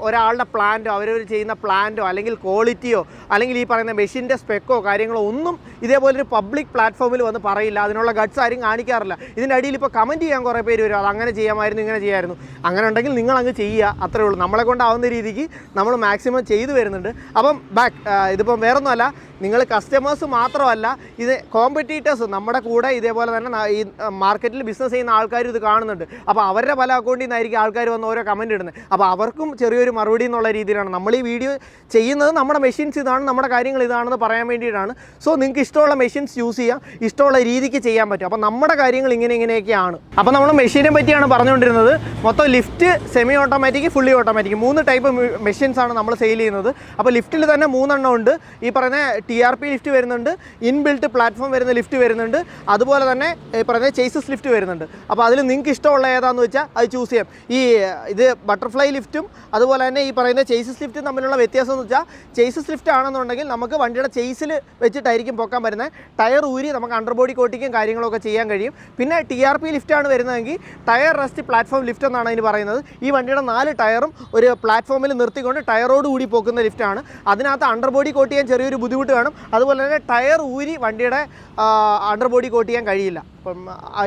A: ഒരാളുടെ പ്ലാന്റോ അവരവർ ചെയ്യുന്ന പ്ലാന്റോ അല്ലെങ്കിൽ ക്വാളിറ്റിയോ അല്ലെങ്കിൽ ഈ പറയുന്ന മെഷീന്റെ സ്പെക്കോ കാര്യങ്ങളോ ഒന്നും ഇതേപോലൊരു പബ്ലിക് പ്ലാറ്റ്ഫോമിൽ വന്ന് പറയില്ല. അതിനുള്ള ഗഡ്സ് ആരും കാണിക്കാറില്ല. ഇതിന്റെ അടിയിൽ ഇപ്പോൾ കമന്റ് ചെയ്യാൻ കുറേ പേര് വരും. അത് അങ്ങനെ ചെയ്യാമായിരുന്നു ഇങ്ങനെ ചെയ്യാമായിരുന്നു അങ്ങനെ ഉണ്ടെങ്കിൽ നിങ്ങൾ അങ്ങ് ചെയ്യുക. അത്രേ ഉള്ളൂ. നമ്മളെ കൊണ്ടാവുന്ന രീതിക്ക് നമ്മൾ മാക്സിമം ചെയ്തു വരുന്നുണ്ട്. അപ്പം ബാക്ക് ഇതിപ്പം വേറൊന്നുമല്ല. നിങ്ങൾ കസ്റ്റമേഴ്സ് മാത്രമല്ല ഇത് കോമ്പറ്റീറ്റേഴ്സ് നമ്മുടെ കൂടെ ഇതേപോലെ തന്നെ ഈ മാർക്കറ്റിൽ ബിസിനസ് ചെയ്യുന്ന ആൾക്കാർ ഇത് കാണുന്നുണ്ട്. അപ്പോൾ അവരുടെ പല അക്കൗണ്ടിൽ നിന്നായിരിക്കും ആൾക്കാർ വന്ന് ഓരോ കമന്റ് ഇടുന്നത്. അപ്പോൾ അവർക്കും ചെറിയൊരു മറുപടി എന്നുള്ള രീതിയിലാണ്. നമ്മൾ ഈ വീഡിയോ ചെയ്യുന്നത് നമ്മുടെ മെഷീൻസ് ഇതാണ് നമ്മുടെ കാര്യങ്ങൾ ഇതാണെന്ന് പറയാൻ വേണ്ടിയിട്ടാണ്. സോ നിങ്ങൾക്ക് ഇഷ്ടമുള്ള മെഷീൻസ് യൂസ് ചെയ്യാം. ഇഷ്ടമുള്ള രീതിക്ക് ചെയ്യാൻ പറ്റും. അപ്പോൾ നമ്മുടെ കാര്യങ്ങൾ ഇങ്ങനെ ഇങ്ങനെയൊക്കെയാണ്. അപ്പോൾ നമ്മൾ മെഷീനെ പറ്റിയാണ് പറഞ്ഞുകൊണ്ടിരുന്നത്. മൊത്തം lift semi automatic fully automatic മൂന്ന് ടൈപ്പ് മെഷീൻസ് ആണ് നമ്മൾ സെയിൽ ചെയ്യുന്നത്. അപ്പോൾ ലിഫ്റ്റിൽ തന്നെ മൂന്നെണ്ണം ഉണ്ട്. ഈ പറയുന്ന ടി ആർ പി ലിഫ്റ്റ് വരുന്നുണ്ട്. ഇൻബിൽറ്റ് പ്ലാറ്റ്ഫോം വരുന്ന ലിഫ്റ്റ് വരുന്നുണ്ട്. അതുപോലെ തന്നെ ഈ പറയുന്ന ചേസസ് ലിഫ്റ്റ് വരുന്നുണ്ട്. അപ്പോൾ അതിൽ നിങ്ങൾക്ക് ഇഷ്ടമുള്ള ഏതാണെന്ന് വെച്ചാൽ അത് ചൂസ് ചെയ്യാം. ഈ ഇത് ബട്ടർഫ്ലൈ ലിഫ്റ്റും അതുപോലെ തന്നെ ഈ പറയുന്ന ചേസസ് ലിഫ്റ്റും തമ്മിലുള്ള വ്യത്യാസം എന്ന് വെച്ചാൽ ചേസസ് ലിഫ്റ്റ് ആണെന്നുണ്ടെങ്കിൽ നമുക്ക് വണ്ടിയുടെ ചേസിൽ വെച്ചിട്ടായിരിക്കും പൊക്കാൻ വരുന്നത് ടയർ ഊരി നമുക്ക് അണ്ടർബോഡി കോട്ടിക്കും കാര്യങ്ങളൊക്കെ ചെയ്യാൻ കഴിയും. പിന്നെ ടി ആർ പി ലിഫ്റ്റാണ് വരുന്നതെങ്കിൽ ടയർ റെസ്റ്റ് പ്ലാറ്റ്ഫോം ലിഫ്റ്റ് എന്നാണ് അതിന് പറയുന്നത്. ഈ വണ്ടിയുടെ നാല് ടയറും ഒരു പ്ലാറ്റ്ഫോമിൽ നിർത്തിക്കൊണ്ട് ടയറോട് കൂടി പോക്കുന്ന ലിഫ്റ്റാണ് അതിനകത്ത് അണ്ടർബോഡി കോട്ട് ചെയ്യാൻ ചെറിയൊരു ബുദ്ധിമുട്ട് കാണും. അതുപോലെ തന്നെ ടയർ ഊരി വണ്ടിയുടെ അണ്ടർബോഡി കോട്ട് ചെയ്യാൻ കഴിയില്ല. അപ്പം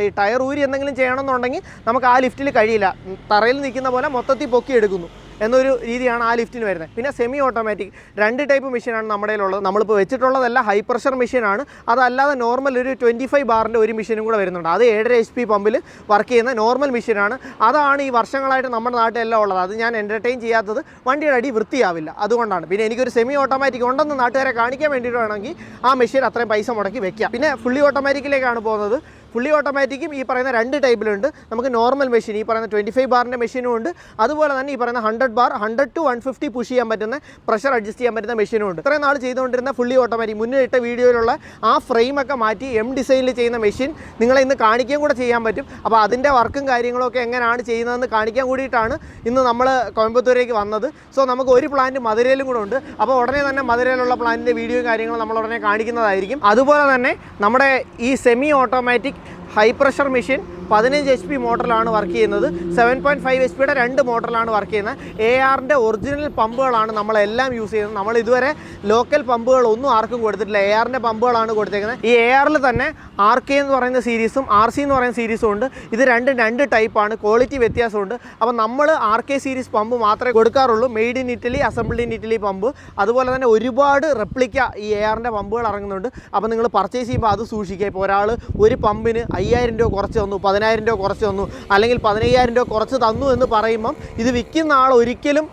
A: ഈ ടയർ ഊരി എന്തെങ്കിലും ചെയ്യണമെന്നുണ്ടെങ്കിൽ നമുക്ക് ആ ലിഫ്റ്റിൽ കഴിയില്ല. തറയിൽ നിൽക്കുന്ന പോലെ മൊത്തത്തിൽ പൊക്കി എടുക്കുന്നു. എന്നൊരു രീതിയാണ് ആ ലിഫ്റ്റിന് വരുന്നത്. പിന്നെ സെമി ഓട്ടോമാറ്റിക് രണ്ട് ടൈപ്പ് മെഷീനാണ് നമ്മുടെ ഉള്ളത് നമ്മളിപ്പോൾ വെച്ചിട്ടുള്ളതല്ല ഹൈ പ്രഷർ മെഷീനാണ് അതല്ലാതെ നോർമൽ ഒരു ട്വന്റി ഫൈവ് ബാറിന്റെ ഒരു മെഷീനും കൂടെ വരുന്നുണ്ട്. അത് ഏഴര എച്ച് പി പമ്പിൽ വർക്ക് ചെയ്യുന്ന നോർമൽ മെഷീനാണ് അതാണ് ഈ വർഷങ്ങളായിട്ട് നമ്മുടെ നാട്ടിലെല്ലാം ഉള്ളത്. അത് ഞാൻ എന്റർടൈൻ ചെയ്യാത്തത് വണ്ടിയുടെ അടി വൃത്തിയാവില്ല. അതുകൊണ്ടാണ്. പിന്നെ എനിക്കൊരു സെമി ഓട്ടോമാറ്റിക് ഉണ്ടെന്ന് നാട്ടുകാരെ കാണിക്കാൻ വേണ്ടിയിട്ട് വേണമെങ്കിൽ ആ മെഷീൻ അത്രയും പൈസ മുടക്കി വെക്കാം. പിന്നെ ഫുള്ളി ഓട്ടോമാറ്റിക്കിലേക്കാണ് പോകുന്നത്. ഫുള്ളി ഓട്ടോമാറ്റിക്കും ഈ പറയുന്ന രണ്ട് ടൈപ്പിലുണ്ട് നമുക്ക് നോർമൽ മെഷീൻ ഈ പറയുന്ന ട്വന്റി ഫൈവ് ബാറിന്റെ മെഷീനും ഉണ്ട്. അതുപോലെ തന്നെ ഈ പറയുന്ന hundred bar hundred to one fifty push ചെയ്യാൻ പറ്റുന്ന പ്രഷർ അഡ്ജസ്റ്റ് ചെയ്യാൻ പറ്റുന്ന മെഷീനും ഉണ്ട്. ഇത്രയും നാൾ ചെയ്തുകൊണ്ടിരുന്ന ഫുള്ളി ഓട്ടോമാറ്റിക് മുന്നേ ഇട്ട വീഡിയോയിലുള്ള ആ ഫ്രെയിമൊക്കെ മാറ്റി എം ഡിസൈനിൽ ചെയ്യുന്ന മെഷീൻ നിങ്ങളെ ഇന്ന് കാണിക്കുകയും കൂടെ ചെയ്യാൻ പറ്റും. അപ്പോൾ അതിന്റെ വർക്കും കാര്യങ്ങളൊക്കെ എങ്ങനെയാണ് ചെയ്യുന്നതെന്ന് കാണിക്കാൻ കൂടിയിട്ടാണ് ഇന്ന് നമ്മൾ കോയമ്പത്തൂരേക്ക് വന്നത്. സോ നമുക്ക് ഒരു പ്ലാന്റ് മധുരയിലും കൂടെ ഉണ്ട്. അപ്പോൾ ഉടനെ തന്നെ മധുരയിലുള്ള പ്ലാന്റിന്റെ വീഡിയോയും കാര്യങ്ങളും നമ്മൾ ഉടനെ കാണിക്കുന്നതായിരിക്കും. അതുപോലെ തന്നെ നമ്മുടെ ഈ semi automatic high pressure machine പതിനഞ്ച് എച്ച് പി മോട്ടറിലാണ് വർക്ക് ചെയ്യുന്നത്. സെവൻ പോയിന്റ് ഫൈവ് എച്ച് പിയുടെ രണ്ട് മോട്ടറിലാണ് വർക്ക് ചെയ്യുന്നത്. എ ആറിന്റെ ഒറിജിനൽ പമ്പുകളാണ് നമ്മളെല്ലാം യൂസ് ചെയ്യുന്നത്. നമ്മൾ ഇതുവരെ ലോക്കൽ പമ്പുകൾ ഒന്നും ആർക്കും കൊടുത്തിട്ടില്ല. എ ആറിന്റെ പമ്പുകളാണ് കൊടുത്തേക്കുന്നത്. ഈ എ ആറിൽ തന്നെ ആർ കെ എന്ന് പറയുന്ന സീരീസും ആർ സി എന്ന് പറയുന്ന സീരീസും ഉണ്ട്. ഇത് രണ്ട് രണ്ട് ടൈപ്പാണ്. ക്വാളിറ്റി വ്യത്യാസമുണ്ട്. അപ്പോൾ നമ്മൾ ആർ കെ സീരീസ് പമ്പ് മാത്രമേ കൊടുക്കാറുള്ളൂ. Made in Italy assembled in Italy pump. അതുപോലെ തന്നെ ഒരുപാട് റെപ്ലിക്ക ഈ എ ആറിന്റെ പമ്പുകൾ ഇറങ്ങുന്നുണ്ട്. അപ്പോൾ നിങ്ങൾ പർച്ചേസ് ചെയ്യുമ്പോൾ അത് സൂക്ഷിക്കുക. ഇപ്പോൾ ഒരാൾ ഒരു പമ്പിന് അയ്യായിരം രൂപ കുറച്ച് തന്നു പതിനായിരം രൂപ കുറച്ച് തന്നു അല്ലെങ്കിൽ പതിനയ്യായിരം രൂപ കുറച്ച് തന്നു എന്ന് പറയുമ്പം ഇത് വിൽക്കുന്ന ആൾ ഒരിക്കലും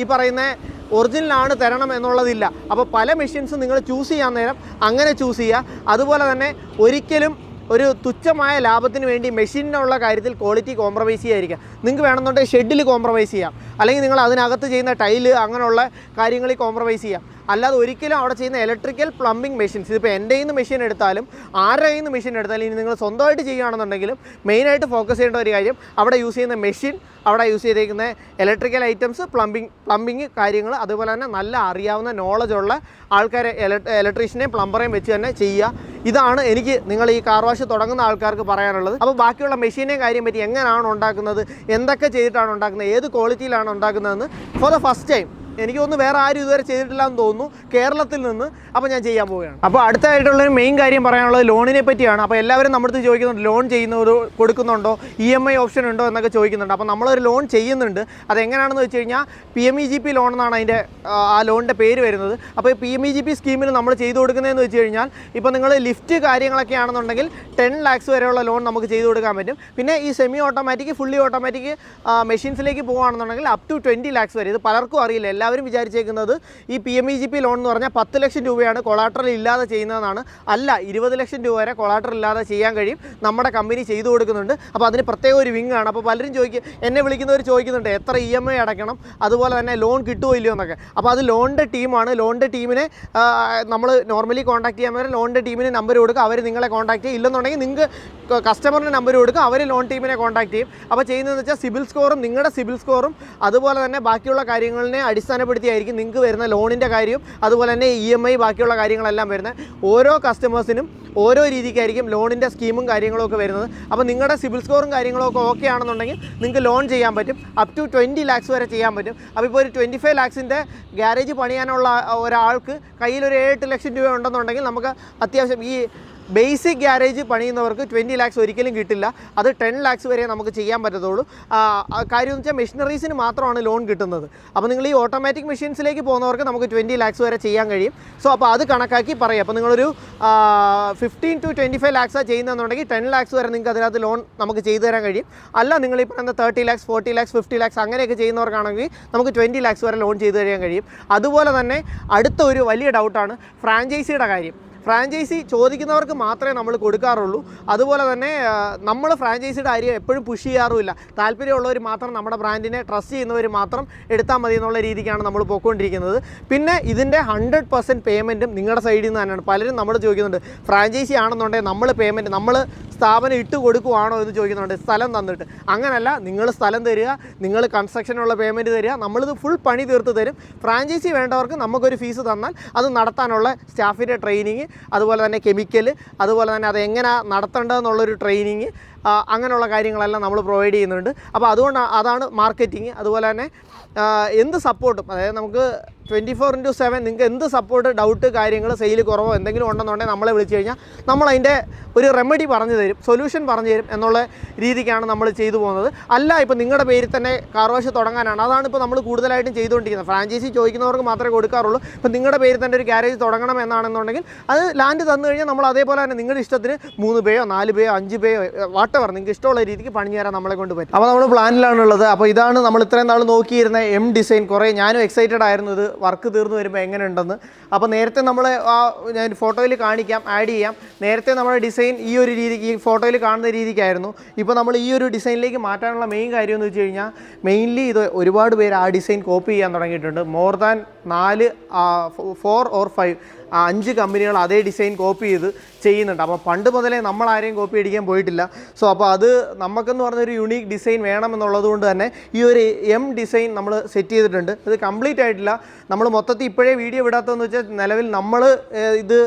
A: ഈ പറയുന്ന ഒറിജിനലാണ് തരണം എന്നുള്ളതില്ല. അപ്പോൾ പല മെഷീൻസും നിങ്ങൾ ചൂസ് ചെയ്യാൻ നേരം അങ്ങനെ ചൂസ് ചെയ്യുക. അതുപോലെ തന്നെ ഒരിക്കലും ഒരു തുച്ഛമായ ലാഭത്തിന് വേണ്ടി മെഷീനുള്ള കാര്യത്തിൽ ക്വാളിറ്റി കോംപ്രമൈസ് ചെയ്യാതിരിക്കുക. നിങ്ങൾക്ക് വേണമെന്നുണ്ടെങ്കിൽ ഷെഡിൽ കോംപ്രമൈസ് ചെയ്യാം. അല്ലെങ്കിൽ നിങ്ങൾ അതിനകത്ത് ചെയ്യുന്ന ടൈൽ അങ്ങനെയുള്ള കാര്യങ്ങളിൽ കോംപ്രമൈസ് ചെയ്യാം. അല്ലാതെ ഒരിക്കലും അവിടെ ചെയ്യുന്ന ഇലക്ട്രിക്കൽ പ്ലംബിംഗ് മെഷീൻസ് ഇതിപ്പോൾ എന്റെ കയ്യിൽ നിന്ന് മെഷീൻ എടുത്താലും ആരുടെ കയ്യിൽ നിന്ന് മെഷീൻ എടുത്താലും ഇനി നിങ്ങൾ സ്വന്തമായിട്ട് ചെയ്യുകയാണെന്നുണ്ടെങ്കിലും മെയിനായിട്ട് ഫോക്കസ് ചെയ്യേണ്ട ഒരു കാര്യം അവിടെ യൂസ് ചെയ്യുന്ന മെഷീൻ അവിടെ യൂസ് ചെയ്തിരിക്കുന്ന ഇലക്ട്രിക്കൽ ഐറ്റംസ് പ്ലംബിംഗ് പ്ലംബിംഗ് കാര്യങ്ങൾ അതുപോലെ തന്നെ നല്ല അറിയാവുന്ന നോളജുള്ള ആൾക്കാരെ ഇലക്ട്രീഷ്യനെയും പ്ലംബറേയും വെച്ച് തന്നെ ചെയ്യുക. ഇതാണ് എനിക്ക് നിങ്ങൾ ഈ കാർ വാഷ് തുടങ്ങുന്ന ആൾക്കാർക്ക് പറയാനുള്ളത്. അപ്പോൾ ബാക്കിയുള്ള മെഷീനെ കാര്യം പറ്റി എങ്ങനെയാണ് ഉണ്ടാക്കുന്നത് എന്തൊക്കെ ചെയ്തിട്ടാണ് ഉണ്ടാക്കുന്നത് ഏത് ക്വാളിറ്റിയിലാണ് ഉണ്ടാക്കുന്നതെന്ന് ഫോർ ദ ഫസ്റ്റ് ടൈം എനിക്ക് തോന്നുന്നു വേറെ ആരും ഇതുവരെ ചെയ്തിട്ടില്ല എന്ന് തോന്നുന്നു. കേരളത്തിൽ നിന്ന് അപ്പോൾ ഞാൻ ചെയ്യാൻ പോവുകയാണ്. അപ്പോൾ അടുത്തായിട്ടുള്ള ഒരു മെയിൻ കാര്യം പറയാനുള്ളത് ലോണിനെ പറ്റിയാണ്. അപ്പോൾ എല്ലാവരും നമ്മുടെ ചോദിക്കുന്നുണ്ട് ലോൺ ചെയ്യുന്നത് കൊടുക്കുന്നുണ്ടോ? ഇ എം ഐ ഓപ്ഷൻ ഉണ്ടോ? എന്നൊക്കെ ചോദിക്കുന്നുണ്ട്. അപ്പോൾ നമ്മളൊരു ലോൺ ചെയ്യുന്നുണ്ട്. അതെങ്ങനെയാണെന്ന് വെച്ച് കഴിഞ്ഞാൽ P M E G P loan എന്നാണ് അതിന്റെ ആ, ലോണിന്റെ പേര് വരുന്നത്. അപ്പോൾ P M E G P സ്കീമിൽ നമ്മൾ ചെയ്തു കൊടുക്കുന്നതെന്ന് വെച്ച് കഴിഞ്ഞാൽ ഇപ്പോൾ നിങ്ങൾ ലിഫ്റ്റ് കാര്യങ്ങളൊക്കെ ആണെന്നുണ്ടെങ്കിൽ ടെൻ ലാക്സ് വരെയുള്ള ലോൺ നമുക്ക് ചെയ്തു കൊടുക്കാൻ പറ്റും. പിന്നെ ഈ സെമി ഓട്ടോമാറ്റിക് ഫുള്ളി ഓട്ടോമാറ്റിക് മെഷീൻസിലേക്ക് പോകുകയാണെന്നുണ്ടെങ്കിൽ അപ് ടു ട്വന്റി ലാക്സ് വരെ. ഇത് പലർക്കും അറിയില്ല. എല്ലാവരും വിചാരിച്ചേക്കുന്നത് ഈ P M E G P loan എന്ന് പറഞ്ഞാൽ പത്ത് ലക്ഷം രൂപയാണ് കൊളാട്രൽ ഇല്ലാതെ ചെയ്യുന്നതെന്നാണ്. അല്ല ഇരുപത് ലക്ഷം രൂപ വരെ കൊളാട്രൽ ഇല്ലാതെ ചെയ്യാൻ കഴിയും. നമ്മുടെ കമ്പനി ചെയ്തു കൊടുക്കുന്നുണ്ട്. അപ്പോൾ അതിന് പ്രത്യേക ഒരു വിങ് ആണ്. അപ്പോൾ പലരും ചോദിക്കും എന്നെ വിളിക്കുന്നവർ ചോദിക്കുന്നുണ്ട് എത്ര ഇ എം ഐ അടയ്ക്കണം? അതുപോലെ തന്നെ ലോൺ കിട്ടുമോ ഇല്ലയോ എന്നൊക്കെ. അപ്പോൾ അത് ലോണിന്റെ ടീമാണ് ലോണിന്റെ ടീമിനെ നമ്മൾ നോർമലി കോൺടാക്ട് ചെയ്യാൻ വരെ ലോണിന്റെ ടീമിന് നമ്പർ കൊടുക്കുക അവർ നിങ്ങളെ കോൺടാക്ട് ചെയ്യും. ഇല്ലെന്നുണ്ടെങ്കിൽ നിങ്ങൾക്ക് കസ്റ്റമറിന് നമ്പർ കൊടുക്കുക അവർ ലോൺ ടീമിനെ കോൺടാക്ട് ചെയ്യും. അപ്പോൾ ചെയ്യുന്നതെന്ന് വെച്ചാൽ സിബിൽ സ്കോറും നിങ്ങളുടെ സിബിൽ സ്കോറും അതുപോലെ തന്നെ ബാക്കിയുള്ള കാര്യങ്ങളിനെ അടിസ്ഥാനപ്പെടുത്തിയായിരിക്കും നിങ്ങൾക്ക് വരുന്ന ലോണിന്റെ കാര്യവും അതുപോലെ തന്നെ ഇ എം ഐ ബാക്കിയുള്ള കാര്യങ്ങളെല്ലാം വരുന്നത്. ഓരോ കസ്റ്റമേഴ്സിനും ഓരോ രീതിക്കായിരിക്കും ലോണിന്റെ സ്കീമും കാര്യങ്ങളൊക്കെ വരുന്നത്. അപ്പോൾ നിങ്ങളുടെ സിബിൽ സ്കോറും കാര്യങ്ങളൊക്കെ ഓക്കെ ആണെന്നുണ്ടെങ്കിൽ നിങ്ങൾക്ക് ലോൺ ചെയ്യാൻ പറ്റും. അപ് ടു ട്വന്റി ലാക്സ് വരെ ചെയ്യാൻ പറ്റും. അപ്പോൾ ഇപ്പോൾ ഒരു ട്വന്റി ഫൈവ് ലാക്സിന്റെ ഗ്യാരേജ് പണിയാനുള്ള ഒരാൾക്ക് കയ്യിലൊരു എട്ട് ലക്ഷം രൂപ ഉണ്ടെന്നുണ്ടെങ്കിൽ നമുക്ക് അത്യാവശ്യം ഈ ബേസിക് ഗ്യാരേജ് പണിയുന്നവർക്ക് ട്വന്റി ലാക്സ് ഒരിക്കലും കിട്ടില്ല. അത് ടെൻ ലാക്സ് വരെ നമുക്ക് ചെയ്യാൻ പറ്റത്തുള്ളൂ. കാര്യം എന്ന് വെച്ചാൽ മെഷീനറീസിന് മാത്രമാണ് ലോൺ കിട്ടുന്നത്. അപ്പോൾ നിങ്ങൾ ഈ ഓട്ടോമാറ്റിക് മെഷീൻസിലേക്ക് പോകുന്നവർക്ക് നമുക്ക് ട്വന്റി ലാക്സ് വരെ ചെയ്യാൻ കഴിയും. സോ അപ്പോൾ അത് കണക്കാക്കി പറയാം. അപ്പോൾ നിങ്ങളൊരു ഫിഫ്റ്റീൻ ടു ട്വന്റി ഫൈവ് ലാക്സാണ് ചെയ്യുന്നതെന്നുണ്ടെങ്കിൽ ടെൻ ലാക്സ് വരെ നിങ്ങൾക്ക് അതിനകത്ത് ലോൺ നമുക്ക് ചെയ്തു തരാൻ കഴിയും. അല്ല നിങ്ങൾ ഈ പറയുന്ന thirty lakhs forty lakhs fifty lakhs അങ്ങനെയൊക്കെ ചെയ്യുന്നവർക്കാണെങ്കിൽ നമുക്ക് ട്വന്റി ലാക്സ് വരെ ലോൺ ചെയ്തു തരാൻ കഴിയും. അതുപോലെ തന്നെ അടുത്ത ഒരു വലിയ ഡൗട്ടാണ് ഫ്രാഞ്ചൈസിയുടെ കാര്യം. ഫ്രാഞ്ചൈസി ചോദിക്കുന്നവർക്ക് മാത്രമേ നമ്മൾ കൊടുക്കാറുള്ളൂ. അതുപോലെ തന്നെ നമ്മൾ ഫ്രാഞ്ചൈസിയുടെ കാര്യം എപ്പോഴും പുഷ് ചെയ്യാറുമില്ല. താല്പര്യമുള്ളവർ മാത്രം നമ്മുടെ ബ്രാൻഡിനെ ട്രസ്റ്റ് ചെയ്യുന്നവർ മാത്രം എടുത്താൽ മതി എന്നുള്ള രീതിക്കാണ് നമ്മൾ പോയിക്കൊണ്ടിരിക്കുന്നത്. പിന്നെ ഇതിന്റെ ഹൺഡ്രഡ് പെർസെന്റ് പേയ്മെന്റും നിങ്ങളുടെ സൈഡിൽ നിന്ന് തന്നെയാണ്. പലരും നമ്മൾ ചോദിക്കുന്നുണ്ട് ഫ്രാഞ്ചൈസി ആണെന്നുണ്ടെങ്കിൽ നമ്മൾ പേയ്മെന്റ് നമ്മൾ സ്ഥാപനം ഇട്ട് കൊടുക്കുവാണോ എന്ന് ചോദിക്കുന്നുണ്ട് സ്ഥലം തന്നിട്ട്. അങ്ങനല്ല നിങ്ങൾ സ്ഥലം തരിക നിങ്ങൾ കൺസ്ട്രക്ഷനുള്ള പേയ്മെന്റ് തരിക നമ്മളിത് ഫുൾ പണി തീർത്ത് തരും. ഫ്രാഞ്ചൈസി വേണ്ടവർക്ക് നമുക്കൊരു ഫീസ് തന്നാൽ അത് നടത്താനുള്ള സ്റ്റാഫിന്റെ ട്രെയിനിങ് അതുപോലെ തന്നെ കെമിക്കൽ അതുപോലെ തന്നെ അത് എങ്ങനെ നടത്തേണ്ടതെന്നുള്ളൊരു ട്രെയിനിങ് അങ്ങനെയുള്ള കാര്യങ്ങളെല്ലാം നമ്മൾ പ്രൊവൈഡ് ചെയ്യുന്നുണ്ട്. അപ്പോൾ അതുകൊണ്ട് അതാണ് മാർക്കറ്റിംഗ് അതുപോലെ തന്നെ എന്ത് സപ്പോർട്ടും അതായത് നമുക്ക് ട്വന്റി ഫോർ ഇന്റു സെവൻ നിങ്ങൾക്ക് എന്ത് സപ്പോർട്ട് ഡൗട്ട് കാര്യങ്ങൾ സെയിൽ കുറവോ എന്തെങ്കിലും ഉണ്ടെന്നുണ്ടെങ്കിൽ നമ്മളെ വിളിച്ചു കഴിഞ്ഞാൽ നമ്മൾ അതിന്റെ ഒരു റെമഡി പറഞ്ഞു തരും സൊല്യൂഷൻ പറഞ്ഞു തരും എന്നുള്ള രീതിക്കാണ് നമ്മൾ ചെയ്തു പോകുന്നത്. അല്ല ഇപ്പോൾ നിങ്ങളുടെ പേരിൽ തന്നെ കാർ വാഷ് തുടങ്ങാനാണ്. അതാണ് ഇപ്പോൾ നമ്മൾ കൂടുതലായിട്ടും ചെയ്തുകൊണ്ടിരിക്കുന്നത്. ഫ്രാഞ്ചൈസി ചോദിക്കുന്നവർക്ക് മാത്രമേ കൊടുക്കാറുള്ളൂ. ഇപ്പോൾ നിങ്ങളുടെ പേരിൽ തന്നെ ഒരു ഗ്യാരേജ് തുടങ്ങണം എന്നാണെന്നുണ്ടെങ്കിൽ അത് ലാൻഡ് തന്നു കഴിഞ്ഞാൽ നമ്മൾ അതേപോലെ തന്നെ നിങ്ങളുടെ ഇഷ്ടത്തിന് മൂന്ന് പേയോ നാല് പേയോ അഞ്ച് പേയോ വാട്ടവർ നിങ്ങൾക്ക് ഇഷ്ടമുള്ള രീതിക്ക് പണി തരാൻ നമ്മളെ കൊണ്ട് പറ്റും. അപ്പോൾ നമ്മൾ പ്ലാനിലാണുള്ളത് അപ്പോൾ ഇതാണ് നമ്മൾ ഇത്രയും നാൾ നോക്കിയിരുന്ന എം ഡിസൈൻ കുറേ ഞാനും എക്സൈറ്റഡ് ആയിരുന്നു ഇത് വർക്ക് തീർന്നു വരുമ്പോൾ എങ്ങനെ ഉണ്ടെന്ന് അപ്പോൾ നേരത്തെ നമ്മൾ ആ ഞാൻ ഫോട്ടോയിൽ കാണിക്കാം ആഡ് ചെയ്യാം. നേരത്തെ നമ്മുടെ ഡിസൈൻ ഈ ഒരു രീതിക്ക് ഈ ഫോട്ടോയിൽ കാണുന്ന രീതിക്കായിരുന്നു. ഇപ്പോൾ നമ്മൾ ഈ ഒരു ഡിസൈനിലേക്ക് മാറ്റാനുള്ള മെയിൻ കാര്യം എന്ന് വെച്ച് കഴിഞ്ഞാൽ മെയിൻലി ഇത് ഒരുപാട് പേര് ആ ഡിസൈൻ കോപ്പി ചെയ്യാൻ തുടങ്ങിയിട്ടുണ്ട്. മോർ ദാൻ നാല് ഫോർ ഓർ ഫൈവ് അഞ്ച് കമ്പനികൾ അതേ ഡിസൈൻ കോപ്പി ചെയ്ത് ചെയ്യുന്നുണ്ട്. അപ്പോൾ പണ്ട് മുതലേ നമ്മൾ ആരെയും കോപ്പി അടിക്കാൻ പോയിട്ടില്ല. സോ അപ്പോൾ അത് നമുക്കെന്ന് പറഞ്ഞൊരു യുണീക്ക് ഡിസൈൻ വേണമെന്നുള്ളത് കൊണ്ട് തന്നെ ഈ ഒരു എം ഡിസൈൻ നമ്മൾ സെറ്റ് ചെയ്തിട്ടുണ്ട്. ഇത് കംപ്ലീറ്റ് ആയിട്ടില്ല. നമ്മൾ മൊത്തത്തിൽ ഇപ്പോഴേ വീഡിയോ വിടാത്തതെന്ന് വെച്ചാൽ നിലവിൽ നമ്മൾ ഇത്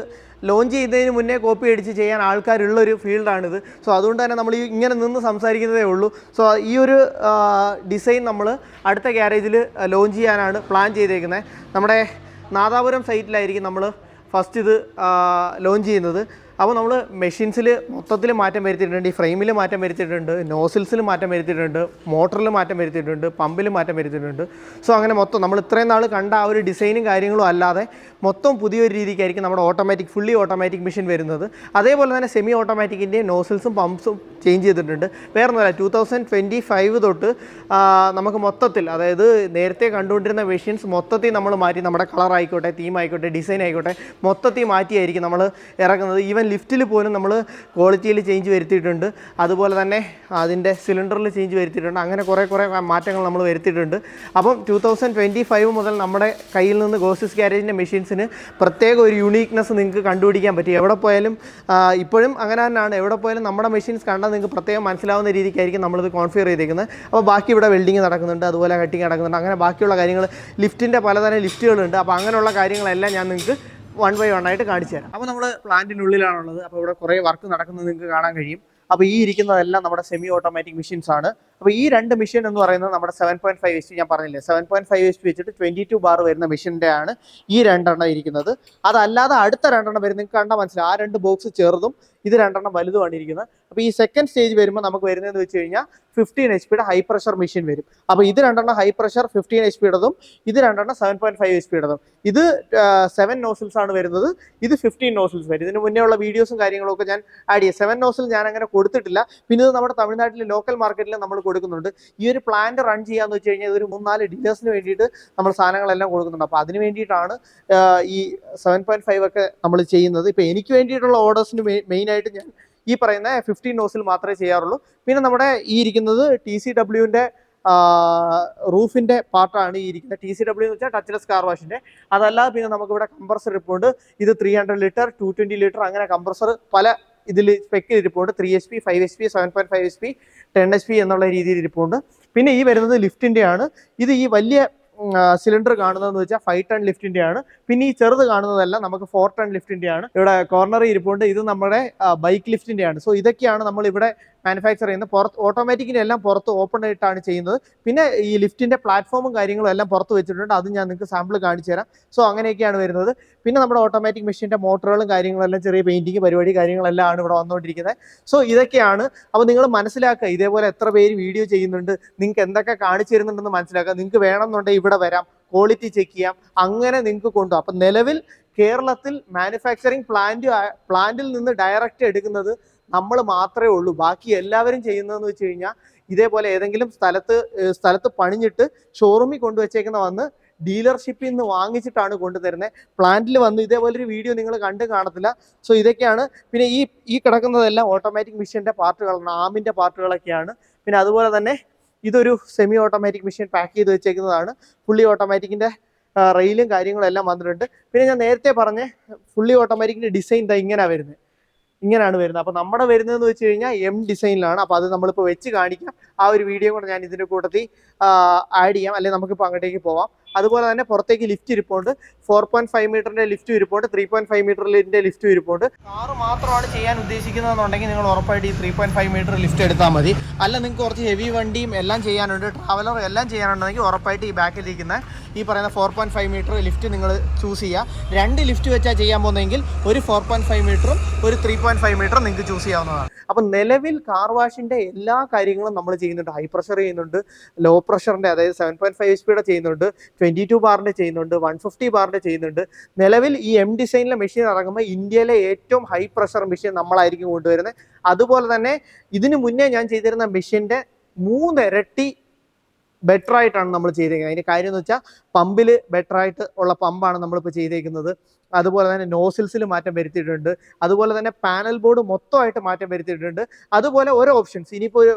A: ലോഞ്ച് ചെയ്യുന്നതിന് മുന്നേ കോപ്പി അടിച്ച് ചെയ്യാൻ ആൾക്കാരുള്ളൊരു ഫീൽഡാണിത് സോ അതുകൊണ്ട് തന്നെ നമ്മൾ ഇങ്ങനെ നിന്ന് സംസാരിക്കുന്നതേ ഉള്ളൂ. സോ ഈ ഒരു ഡിസൈൻ നമ്മൾ അടുത്ത ഗ്യാരേജിൽ ലോഞ്ച് ചെയ്യാനാണ് പ്ലാൻ ചെയ്തേക്കുന്നത് നമ്മുടെ നാദാപുരം സൈറ്റിലായിരിക്കും നമ്മൾ ഫസ്റ്റ് ഇത് ലോഞ്ച് ചെയ്യുന്നത്. അപ്പോൾ നമ്മൾ മെഷീൻസിൽ മൊത്തത്തിൽ മാറ്റം വരുത്തിയിട്ടുണ്ട് ഈ ഫ്രെയിമിൽ മാറ്റം വരുത്തിയിട്ടുണ്ട് നോസിൽസിൽ മാറ്റം വരുത്തിയിട്ടുണ്ട് മോട്ടറിൽ മാറ്റം വരുത്തിയിട്ടുണ്ട് പമ്പിൽ മാറ്റം വരുത്തിയിട്ടുണ്ട്. സോ അങ്ങനെ മൊത്തം നമ്മൾ ഇത്രയും നാൾ കണ്ട ആ ഒരു ഡിസൈനും കാര്യങ്ങളും അല്ലാതെ മൊത്തം പുതിയൊരു രീതിക്കായിരിക്കും നമ്മുടെ ഓട്ടോമാറ്റിക് ഫുള്ളി ഓട്ടോമാറ്റിക് മെഷീൻ വരുന്നത്. അതേപോലെ തന്നെ സെമി ഓട്ടോമാറ്റിക്കിന്റെ നോസിൽസും പമ്പ്സും ചേഞ്ച് ചെയ്തിട്ടുണ്ട്. വേറെ ഒന്നുമല്ല ടൂ തൗസൻഡ് ട്വന്റി ഫൈവ് തൊട്ട് നമുക്ക് മൊത്തത്തിൽ അതായത് നേരത്തെ കണ്ടുകൊണ്ടിരുന്ന മെഷീൻസ് മൊത്തത്തിൽ നമ്മൾ മാറ്റി നമ്മുടെ കളർ ആയിക്കോട്ടെ തീം ആയിക്കോട്ടെ ഡിസൈൻ ആയിക്കോട്ടെ മൊത്തത്തിൽ മാറ്റിയായിരിക്കും നമ്മൾ ഇറക്കുന്നത് ഈവൻ ലിഫ്റ്റിൽ പോലും നമ്മൾ ക്വാളിറ്റിയിൽ ചേഞ്ച് വരുത്തിയിട്ടുണ്ട്. അതുപോലെ തന്നെ അതിന്റെ സിലിണ്ടറിൽ ചേഞ്ച് വരുത്തിയിട്ടുണ്ട്. അങ്ങനെ കുറേ കുറേ മാറ്റങ്ങൾ നമ്മൾ വരുത്തിയിട്ടുണ്ട്. അപ്പം ടു തൗസൻഡ് ട്വന്റി ഫൈവ് മുതൽ നമ്മുടെ കയ്യിൽ നിന്ന് ഗോസിസ് ഗ്യാരേജിന്റെ മെഷീൻസിന് പ്രത്യേക ഒരു യുണീക്നെസ് നിങ്ങൾക്ക് കണ്ടുപിടിക്കാൻ പറ്റും. എവിടെ പോയാലും ഇപ്പോഴും അങ്ങനെ തന്നെയാണ്. എവിടെ പോയാലും നമ്മുടെ മെഷീൻസ് കണ്ടാൽ നിങ്ങൾക്ക് പ്രത്യേകം മനസ്സിലാവുന്ന രീതിക്കായിരിക്കും നമ്മളിത് കോൺഫിയർ ചെയ്തിരിക്കുന്നത് അപ്പോൾ ബാക്കി ഇവിടെ വെൽഡിങ് നടക്കുന്നുണ്ട് അതുപോലെ കട്ടിങ് നടക്കുന്നുണ്ട്. അങ്ങനെ ബാക്കിയുള്ള കാര്യങ്ങൾ ലിഫ്റ്റിന്റെ പലതരം ലിഫ്റ്റുകളുണ്ട്. അപ്പോൾ അങ്ങനെയുള്ള കാര്യങ്ങളെല്ലാം ഞാൻ നിങ്ങൾക്ക് വൺ ബൈ വൺ ആയിട്ട് കാണിച്ചു തരാം. അപ്പോൾ നമ്മൾ പ്ലാന്റിനുള്ളിലാണുള്ളത്. അപ്പോൾ ഇവിടെ കുറേ വർക്ക് നടക്കുന്നത് നിങ്ങൾക്ക് കാണാൻ കഴിയും. അപ്പോൾ ഈ ഇരിക്കുന്നതെല്ലാം നമ്മുടെ സെമി ഓട്ടോമാറ്റിക് മെഷീൻസ് ആണ്. അപ്പോൾ ഈ രണ്ട് മെഷീൻ എന്ന് പറയുന്നത് നമ്മുടെ സെവൻ പോയിന്റ് ഫൈവ് എച്ച് ഞാൻ പറഞ്ഞില്ലേ? സെവൻ പോയിന്റ് ഫൈവ് എച്ച് വെച്ചിട്ട് ട്വന്റി ടു ബാർ വരുന്ന മെഷീന്റെ ആണ് ഈ രണ്ടെണ്ണം ഇരിക്കുന്നത്. അതല്ലാതെ അടുത്ത രണ്ടെണ്ണം വരും. നിങ്ങൾക്ക് കണ്ടാൽ മനസ്സിലായി. ആ രണ്ട് ബോക്സ് ചെറുതും ഇത് രണ്ടെണ്ണം വലുതുമാണ് ഇരിക്കുന്നത്. അപ്പോൾ ഈ സെക്കൻഡ് സ്റ്റേജ് വരുമ്പോൾ നമുക്ക് വരുന്നതെന്ന് വെച്ച് കഴിഞ്ഞാൽ ഫിഫ്റ്റീൻ എച്ച് പിയുടെ ഹൈ പ്രഷർ മെഷീൻ വരും. അപ്പോൾ ഇത് രണ്ടെണ്ണം ഹൈ പ്രഷർ ഫിഫ്റ്റീൻ എച്ച് പിയുടേതും ഇത് രണ്ടെണ്ണം സെവൻ പോയിന്റ് ഫൈവ് എച്ച് പിയുടേതും ഇത് സെവൻ നോസിൽസ് ആണ് വരുന്നത്. ഇത് ഫിഫ്റ്റീൻ നോസിൽസ് വരും. ഇതിന് മുന്നേ ഉള്ള വീഡിയോസും കാര്യങ്ങളൊക്കെ ഞാൻ ആഡ് ചെയ്യാം. സെവൻ നോസിൽ ഞാൻ അങ്ങനെ കൊടുത്തിട്ടില്ല. പിന്നെ ഇത് നമ്മുടെ തമിഴ്നാട്ടിലെ ലോക്കൽ മാർക്കറ്റിൽ നമ്മൾ കൊടുക്കുന്നുണ്ട്. ഈ ഒരു പ്ലാന്റ് റൺ ചെയ്യാന്ന് വെച്ച് കഴിഞ്ഞാൽ ഒരു മൂന്നാൽ ഡീലേഴ്സിന് വേണ്ടിയിട്ട് നമ്മൾ സാധനങ്ങളെല്ലാം കൊടുക്കുന്നുണ്ട്. അപ്പോൾ അതിന് വേണ്ടിയിട്ടാണ് ഈ സെവൻ പോയിന്റ് ഫൈവ് ഒക്കെ നമ്മൾ ചെയ്യുന്നത്. ഇപ്പൊ എനിക്ക് വേണ്ടിയിട്ടുള്ള ഓർഡേഴ്സിന് മെയിൻ ആയിട്ട് ഞാൻ ഈ പറയുന്ന ഫിഫ്റ്റീൻ നോസിൽ മാത്രമേ ചെയ്യാറുള്ളൂ. പിന്നെ നമ്മുടെ ഈ ഇരിക്കുന്നത് ടി സി ഡബ്ല്യുവിന്റെ റൂഫിന്റെ പാർട്ടാണ് ഈ ഇരിക്കുന്നത്. ടി സി ഡബ്ല്യു എന്ന് വെച്ചാൽ ടച്ച്ലെസ് കാർ വാഷിന്റെ അതല്ലാതെ പിന്നെ നമുക്ക് ഇവിടെ കംപ്രസർ ഉണ്ട് ഇത് three hundred litre to twenty litre അങ്ങനെ കംപ്രസർ പല ഇതിൽ സ്പെക്കിൽ ഇരിപ്പുണ്ട്. Three H P five H P seven point five H P ten H P എന്നുള്ള രീതിയിൽ ഇരിപ്പുണ്ട്. പിന്നെ ഈ വരുന്നത് ലിഫ്റ്റിന്റെ ആണ്. ഇത് ഈ വലിയ സിലിണ്ടർ കാണുന്നതെന്ന് വെച്ചാൽ ഫൈവ് ടൺ ലിഫ്റ്റിന്റെ ആണ്. പിന്നെ ഈ ചെറുത് കാണുന്നതല്ല നമുക്ക് ഫോർ ടൺ ലിഫ്റ്റിന്റെ ആണ്. ഇവിടെ കോർണർ ഇരിപ്പുണ്ട്. ഇത് നമ്മുടെ ബൈക്ക് ലിഫ്റ്റിന്റെ ആണ്. സോ ഇതൊക്കെയാണ് നമ്മൾ ഇവിടെ മാനുഫാക്ചർ ചെയ്യുന്നത് പുറത്ത് ഓട്ടോമാറ്റിക്കിന്റെ എല്ലാം പുറത്ത് ഓപ്പൺ ആയിട്ടാണ് ചെയ്യുന്നത്. പിന്നെ ഈ ലിഫ്റ്റിന്റെ പ്ലാറ്റ്ഫോമും കാര്യങ്ങളും എല്ലാം പുറത്ത് വെച്ചിട്ടുണ്ട്. അത് ഞാൻ നിങ്ങൾക്ക് സാമ്പിൾ കാണിച്ചു തരാം. സോ അങ്ങനെയൊക്കെയാണ് വരുന്നത്. പിന്നെ നമ്മുടെ ഓട്ടോമാറ്റിക് മെഷീന്റെ മോട്ടറുകളും കാര്യങ്ങളെല്ലാം ചെറിയ പെയിന്റിങ് പരിപാടി കാര്യങ്ങളെല്ലാം ആണ് ഇവിടെ വന്നുകൊണ്ടിരിക്കുന്നത്. സോ ഇതൊക്കെയാണ്. അപ്പോൾ നിങ്ങൾ മനസ്സിലാക്കുക ഇതേപോലെ എത്ര പേര് വീഡിയോ ചെയ്യുന്നുണ്ട്. നിങ്ങൾക്ക് എന്തൊക്കെ കാണിച്ചു തരുന്നുണ്ടെന്ന് മനസ്സിലാക്കുക. നിങ്ങൾക്ക് വേണമെന്നുണ്ടെങ്കിൽ ഇവിടെ വരാം. ക്വാളിറ്റി ചെക്ക് ചെയ്യാം. അങ്ങനെ നിങ്ങൾക്ക് കൊണ്ടു അപ്പം നിലവിൽ കേരളത്തിൽ മാനുഫാക്ചറിങ് പ്ലാന്റ് പ്ലാന്റിൽ നിന്ന് ഡയറക്റ്റ് എടുക്കുന്നത് നമ്മൾ മാത്രമേ ഉള്ളൂ. ബാക്കി എല്ലാവരും ചെയ്യുന്നതെന്ന് വെച്ച് കഴിഞ്ഞാൽ ഇതേപോലെ ഏതെങ്കിലും സ്ഥലത്ത് സ്ഥലത്ത് പണിഞ്ഞിട്ട് ഷോറൂമിൽ കൊണ്ടുവച്ചേക്കുന്ന വന്ന് ഡീലർഷിപ്പിൽ നിന്ന് വാങ്ങിച്ചിട്ടാണ് കൊണ്ടുതരുന്നത് പ്ലാന്റിൽ വന്ന് ഇതേപോലെ ഒരു വീഡിയോ നിങ്ങൾ കണ്ടു കാണത്തില്ല. സോ ഇതൊക്കെയാണ്. പിന്നെ ഈ ഈ കിടക്കുന്നതെല്ലാം ഓട്ടോമാറ്റിക് മെഷീന്റെ പാർട്ടുകളാണ് ആമിന്റെ പാർട്ടുകളൊക്കെയാണ് പിന്നെ അതുപോലെ തന്നെ ഇതൊരു സെമി ഓട്ടോമാറ്റിക് മെഷീൻ പാക്ക് ചെയ്ത് വെച്ചേക്കുന്നതാണ്. ഫുള്ളി ഓട്ടോമാറ്റിക്കിന്റെ റെയിലും കാര്യങ്ങളും എല്ലാം വന്നിട്ടുണ്ട്. പിന്നെ ഞാൻ നേരത്തെ പറഞ്ഞ ഫുള്ളി ഓട്ടോമാറ്റിക്കിന്റെ ഡിസൈൻ ഇതാ ഇങ്ങനെ വരുന്നത് ഇങ്ങനെയാണ് വരുന്നത്. അപ്പോൾ നമ്മുടെ വരുന്നതെന്ന് വെച്ച് കഴിഞ്ഞാൽ എം ഡിസൈനിലാണ് അപ്പോൾ അത് നമ്മളിപ്പോൾ വെച്ച് കാണിക്കാം. ആ ഒരു വീഡിയോ കൂടെ ഞാൻ ഇതിന്റെ കൂട്ടത്തിൽ ആഡ് ചെയ്യാം. അല്ലെങ്കിൽ നമുക്കിപ്പോൾ അങ്ങോട്ടേക്ക് പോവാം. അതുപോലെ തന്നെ പുറത്തേക്ക് ലിഫ്റ്റ് ഇരിപ്പുണ്ട്. ഫോർ പോയിന്റ് ഫൈവ് മീറ്ററിന്റെ ലിഫ്റ്റ് ഇരിപ്പുണ്ട് ത്രീ പോയിന്റ് ഫൈവ് മീറ്ററിന്റെ ലിഫ്റ്റ് ഇരിപ്പുണ്ട്. കാറ് മാത്രമാണ് ചെയ്യാൻ ഉദ്ദേശിക്കുന്നതെന്നുണ്ടെങ്കിൽ നിങ്ങൾ ഉറപ്പായിട്ട് ഈ three point five metre lift എടുത്താൽ മതി. അല്ല നിങ്ങൾക്ക് കുറച്ച് ഹെവി വണ്ടിയും എല്ലാം ചെയ്യാനുണ്ട് ട്രാവലർ എല്ലാം ചെയ്യാനുണ്ടെങ്കിൽ ഉറപ്പായിട്ട് ഈ ബാക്കിലിരിക്കുന്ന ഈ പറയുന്ന four point five metre lift നിങ്ങൾ ചൂസ് ചെയ്യുക. രണ്ട് ലിഫ്റ്റ് വെച്ചാൽ ചെയ്യാൻ പോകുന്നതെങ്കിൽ ഒരു ഫോർ പോയിന്റ് ഫൈവ് മീറ്ററും ഒരു ത്രീ പോയിന്റ് ഫൈവ് മീറ്ററും നിങ്ങൾക്ക് ചൂസ് ചെയ്യാവുന്നതാണ്. അപ്പം നിലവിൽ കാർ വാഷിന്റെ എല്ലാ കാര്യങ്ങളും നമ്മൾ ചെയ്യുന്നുണ്ട്. ഹൈ പ്രഷർ ചെയ്യുന്നുണ്ട് ലോ പ്രഷറിന്റെ അതായത് സെവൻ പോയിന്റ് ഫൈവ് സ്പീഡ് ചെയ്യുന്നുണ്ട് ട്വന്റി ടു ബാറിന്റെ ചെയ്യുന്നുണ്ട് വൺ ഫിഫ്റ്റി ബാറിന്റെ ചെയ്യുന്നുണ്ട്. നിലവിൽ ഈ എം ഡിസൈനിലെ മെഷീൻ ഇറങ്ങുമ്പോൾ ഇന്ത്യയിലെ ഏറ്റവും ഹൈ പ്രഷർ മെഷീൻ നമ്മളായിരിക്കും കൊണ്ടുവരുന്നത്. അതുപോലെ തന്നെ ഇതിനു മുന്നേ ഞാൻ ചെയ്തിരുന്ന മെഷീന്റെ മൂന്നിരട്ടി ബെറ്റർ ആയിട്ടാണ് നമ്മൾ ചെയ്തേക്കുന്നത് അതിന് കാര്യം എന്ന് വെച്ചാൽ പമ്പിൽ ബെറ്റർ ആയിട്ട് ഉള്ള പമ്പാണ് നമ്മളിപ്പോൾ ചെയ്തേക്കുന്നത്. അതുപോലെ തന്നെ നോസിൽസിൽ മാറ്റം വരുത്തിയിട്ടുണ്ട്. അതുപോലെ തന്നെ പാനൽ ബോർഡ് മൊത്തമായിട്ട് മാറ്റം വരുത്തിയിട്ടുണ്ട്. അതുപോലെ ഓരോ ഓപ്ഷൻസ് ഇനിയിപ്പോൾ ഒരു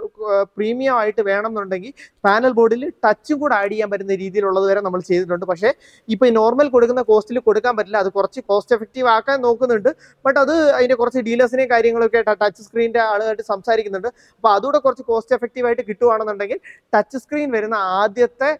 A: പ്രീമിയം ആയിട്ട് വേണം എന്നുണ്ടെങ്കിൽ പാനൽ ബോർഡിൽ ടച്ചും കൂടെ ആഡ് ചെയ്യാൻ പറ്റുന്ന രീതിയിലുള്ളത് വരെ നമ്മൾ ചെയ്തിട്ടുണ്ട്. പക്ഷേ ഇപ്പോൾ നോർമൽ കൊടുക്കുന്ന കോസ്റ്റിൽ കൊടുക്കാൻ പറ്റില്ല. അത് കുറച്ച് കോസ്റ്റ് എഫക്റ്റീവ് ആക്കാൻ നോക്കുന്നുണ്ട്. ബട്ട് അത് അതിന്റെ കുറച്ച് ഡീലേഴ്സിനെയും കാര്യങ്ങളൊക്കെ ടച്ച് സ്ക്രീനിന്റെ ആളുമായിട്ട് സംസാരിക്കുന്നുണ്ട്. അപ്പോൾ അതുകൂടെ കുറച്ച് കോസ്റ്റ് എഫക്റ്റീവ് ആയിട്ട് കിട്ടുകയാണെന്നുണ്ടെങ്കിൽ ടച്ച് സ്ക്രീൻ വരുന്ന ആദ്യത്തെ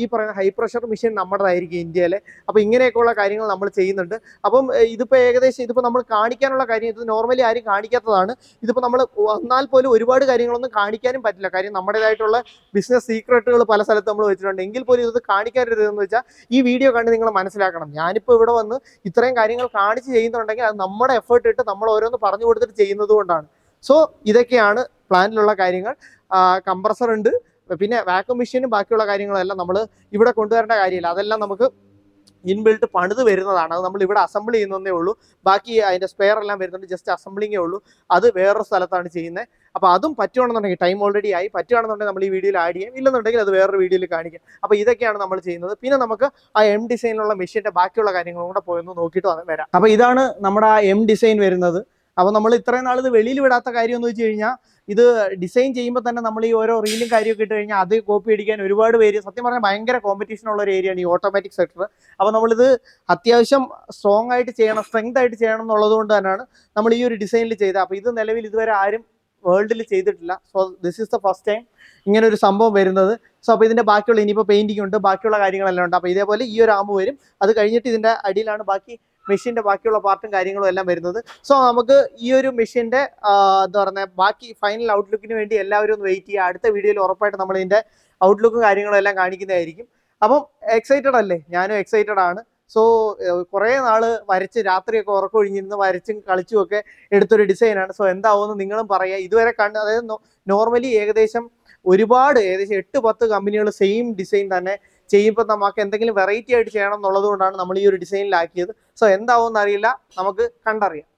A: ഈ പറയുന്ന ഹൈ പ്രഷർ മെഷീൻ നമ്മുടേതായിരിക്കും ഇന്ത്യയിലെ. അപ്പോൾ ഇങ്ങനെയൊക്കെയുള്ള കാര്യങ്ങൾ നമ്മൾ ചെയ്യുന്നുണ്ട്. അപ്പം ഇതിപ്പോൾ ഏകദേശം ഇതിപ്പോൾ നമ്മൾ കാണിക്കാനുള്ള കാര്യം ഇത് നോർമലി ആരും കാണിക്കാത്തതാണ്. ഇതിപ്പോൾ നമ്മൾ വന്നാൽ പോലും ഒരുപാട് കാര്യങ്ങളൊന്നും കാണിക്കാനും പറ്റില്ല. കാര്യം നമ്മുടേതായിട്ടുള്ള ബിസിനസ് സീക്രട്ടുകൾ പല സ്ഥലത്ത് നമ്മൾ വെച്ചിട്ടുണ്ട്. എങ്കിൽ പോലും ഇത് കാണിക്കരുതെന്ന് വെച്ചാൽ ഈ വീഡിയോ കണ്ട് നിങ്ങൾ മനസ്സിലാക്കണം. ഞാനിപ്പോൾ ഇവിടെ വന്ന് ഇത്രയും കാര്യങ്ങൾ കാണിച്ച് ചെയ്യുന്നുണ്ടെങ്കിൽ അത് നമ്മുടെ എഫേർട്ട് ഇട്ട് നമ്മൾ ഓരോന്ന് പറഞ്ഞു കൊടുത്തിട്ട് ചെയ്യുന്നത് കൊണ്ടാണ്. സോ ഇതൊക്കെയാണ് പ്ലാനിലുള്ള കാര്യങ്ങൾ. കംപ്രസർ ഉണ്ട്. പിന്നെ വാക്യൂം മെഷീനും ബാക്കിയുള്ള കാര്യങ്ങളെല്ലാം നമ്മൾ ഇവിടെ കൊണ്ടുവരേണ്ട കാര്യമില്ല. അതെല്ലാം നമുക്ക് ഇൻബിൽട്ട് പണിത് വരുന്നതാണ്. അത് നമ്മൾ ഇവിടെ അസംബിൾ ചെയ്യുന്നതേ ഉള്ളൂ. ബാക്കി അതിന്റെ സ്പെയർ എല്ലാം വരുന്നുണ്ട്. ജസ്റ്റ് അസംബ്ലിങ്ങേ ഉള്ളൂ. അത് വേറൊരു സ്ഥലത്താണ് ചെയ്യുന്നത് അപ്പോൾ അതും പറ്റുകയാണെന്നുണ്ടെങ്കിൽ ടൈം ഓൾറെഡി ആയി. പറ്റുകയാണെന്നുണ്ടെങ്കിൽ നമ്മൾ ഈ വീഡിയോയിൽ ആഡ് ചെയ്യാം. ഇല്ലെന്നുണ്ടെങ്കിൽ അത് വേറൊരു വീഡിയോയിൽ കാണിക്കാം. അപ്പോൾ ഇതൊക്കെയാണ് നമ്മൾ ചെയ്യുന്നത്. പിന്നെ നമുക്ക് ആ എം ഡിസൈനിലുള്ള മെഷീന്റെ ബാക്കിയുള്ള കാര്യങ്ങളും കൂടെ പോയൊന്ന് നോക്കിയിട്ട് വന്ന് വരാം. അപ്പോൾ ഇതാണ് നമ്മുടെ ആ എം ഡിസൈൻ വരുന്നത്. അപ്പോൾ നമ്മൾ ഇത്രയും നാൾ ഇത് വെളിയിൽ വിടാത്ത കാര്യം എന്ന് വെച്ച് കഴിഞ്ഞാൽ ഇത് ഡിസൈൻ ചെയ്യുമ്പോൾ തന്നെ നമ്മൾ ഈ ഓരോ റീലും കാര്യമൊക്കെ ഇട്ട് കഴിഞ്ഞാൽ അത് കോപ്പി അടിക്കാൻ ഒരുപാട് പേര് സത്യം പറഞ്ഞാൽ ഭയങ്കര കോമ്പറ്റീഷൻ ഉള്ള ഒരു ഏരിയയാണ് ഈ ഓട്ടോമാറ്റിക് സെക്ടർ അപ്പോൾ നമ്മളിത് അത്യാവശ്യം സ്ട്രോങ് ആയിട്ട് ചെയ്യണം സ്ട്രെങ്ത് ആയിട്ട് ചെയ്യണം എന്നുള്ളത് കൊണ്ട് തന്നെയാണ് നമ്മൾ ഈ ഒരു ഡിസൈനിൽ ചെയ്തത്. അപ്പോൾ ഇത് നിലവിൽ ഇതുവരെ ആരും വേൾഡിൽ ചെയ്തിട്ടില്ല. So this is the first time ഇങ്ങനെ ഒരു സംഭവം വരുന്നത്. സോ അപ്പോൾ ഇതിന്റെ ബാക്കിയുള്ള ഇനിയിപ്പോൾ പെയിന്റിംഗ് ഉണ്ട് ബാക്കിയുള്ള കാര്യങ്ങളെല്ലാം ഉണ്ട്. അപ്പോൾ ഇതേപോലെ ഈ ഒരു ആമ്പ് വരും. അത് കഴിഞ്ഞിട്ട് ഇതിന്റെ അടിയിലാണ് ബാക്കി മെഷീന്റെ ബാക്കിയുള്ള പാർട്ടും കാര്യങ്ങളും എല്ലാം വരുന്നത്. സോ നമുക്ക് ഈ ഒരു മെഷീന്റെ എന്താ പറയുക ബാക്കി ഫൈനൽ ഔട്ട്ലുക്കിന് വേണ്ടി എല്ലാവരും ഒന്ന് വെയിറ്റ് ചെയ്യുക. അടുത്ത വീഡിയോയിൽ ഉറപ്പായിട്ട് നമ്മൾ ഇതിന്റെ ഔട്ട്ലുക്കും കാര്യങ്ങളും എല്ലാം കാണിക്കുന്നതായിരിക്കും. അപ്പം എക്സൈറ്റഡ് അല്ലേ? ഞാനും എക്സൈറ്റഡ് ആണ്. സോ കുറേ നാൾ വരച്ച് രാത്രിയൊക്കെ ഉറക്കമൊഴിഞ്ഞിരുന്ന് വരച്ചും കളിച്ചും ഒക്കെ എടുത്തൊരു ഡിസൈനാണ് സോ എന്താവുമെന്ന് നിങ്ങളും പറയുക. ഇതുവരെ കണ്ട് അതായത് നോർമലി ഏകദേശം ഒരുപാട് ഏകദേശം എട്ട് പത്ത് കമ്പനികൾ സെയിം ഡിസൈൻ തന്നെ ചെയ്യുമ്പോൾ നമുക്ക് എന്തെങ്കിലും വെറൈറ്റി ആയിട്ട് ചെയ്യണം എന്നുള്ളത് കൊണ്ടാണ് നമ്മൾ ഈ ഒരു ഡിസൈനിലാക്കിയത് സോ എന്താവും എന്നറിയില്ല നമുക്ക് കണ്ടറിയാം.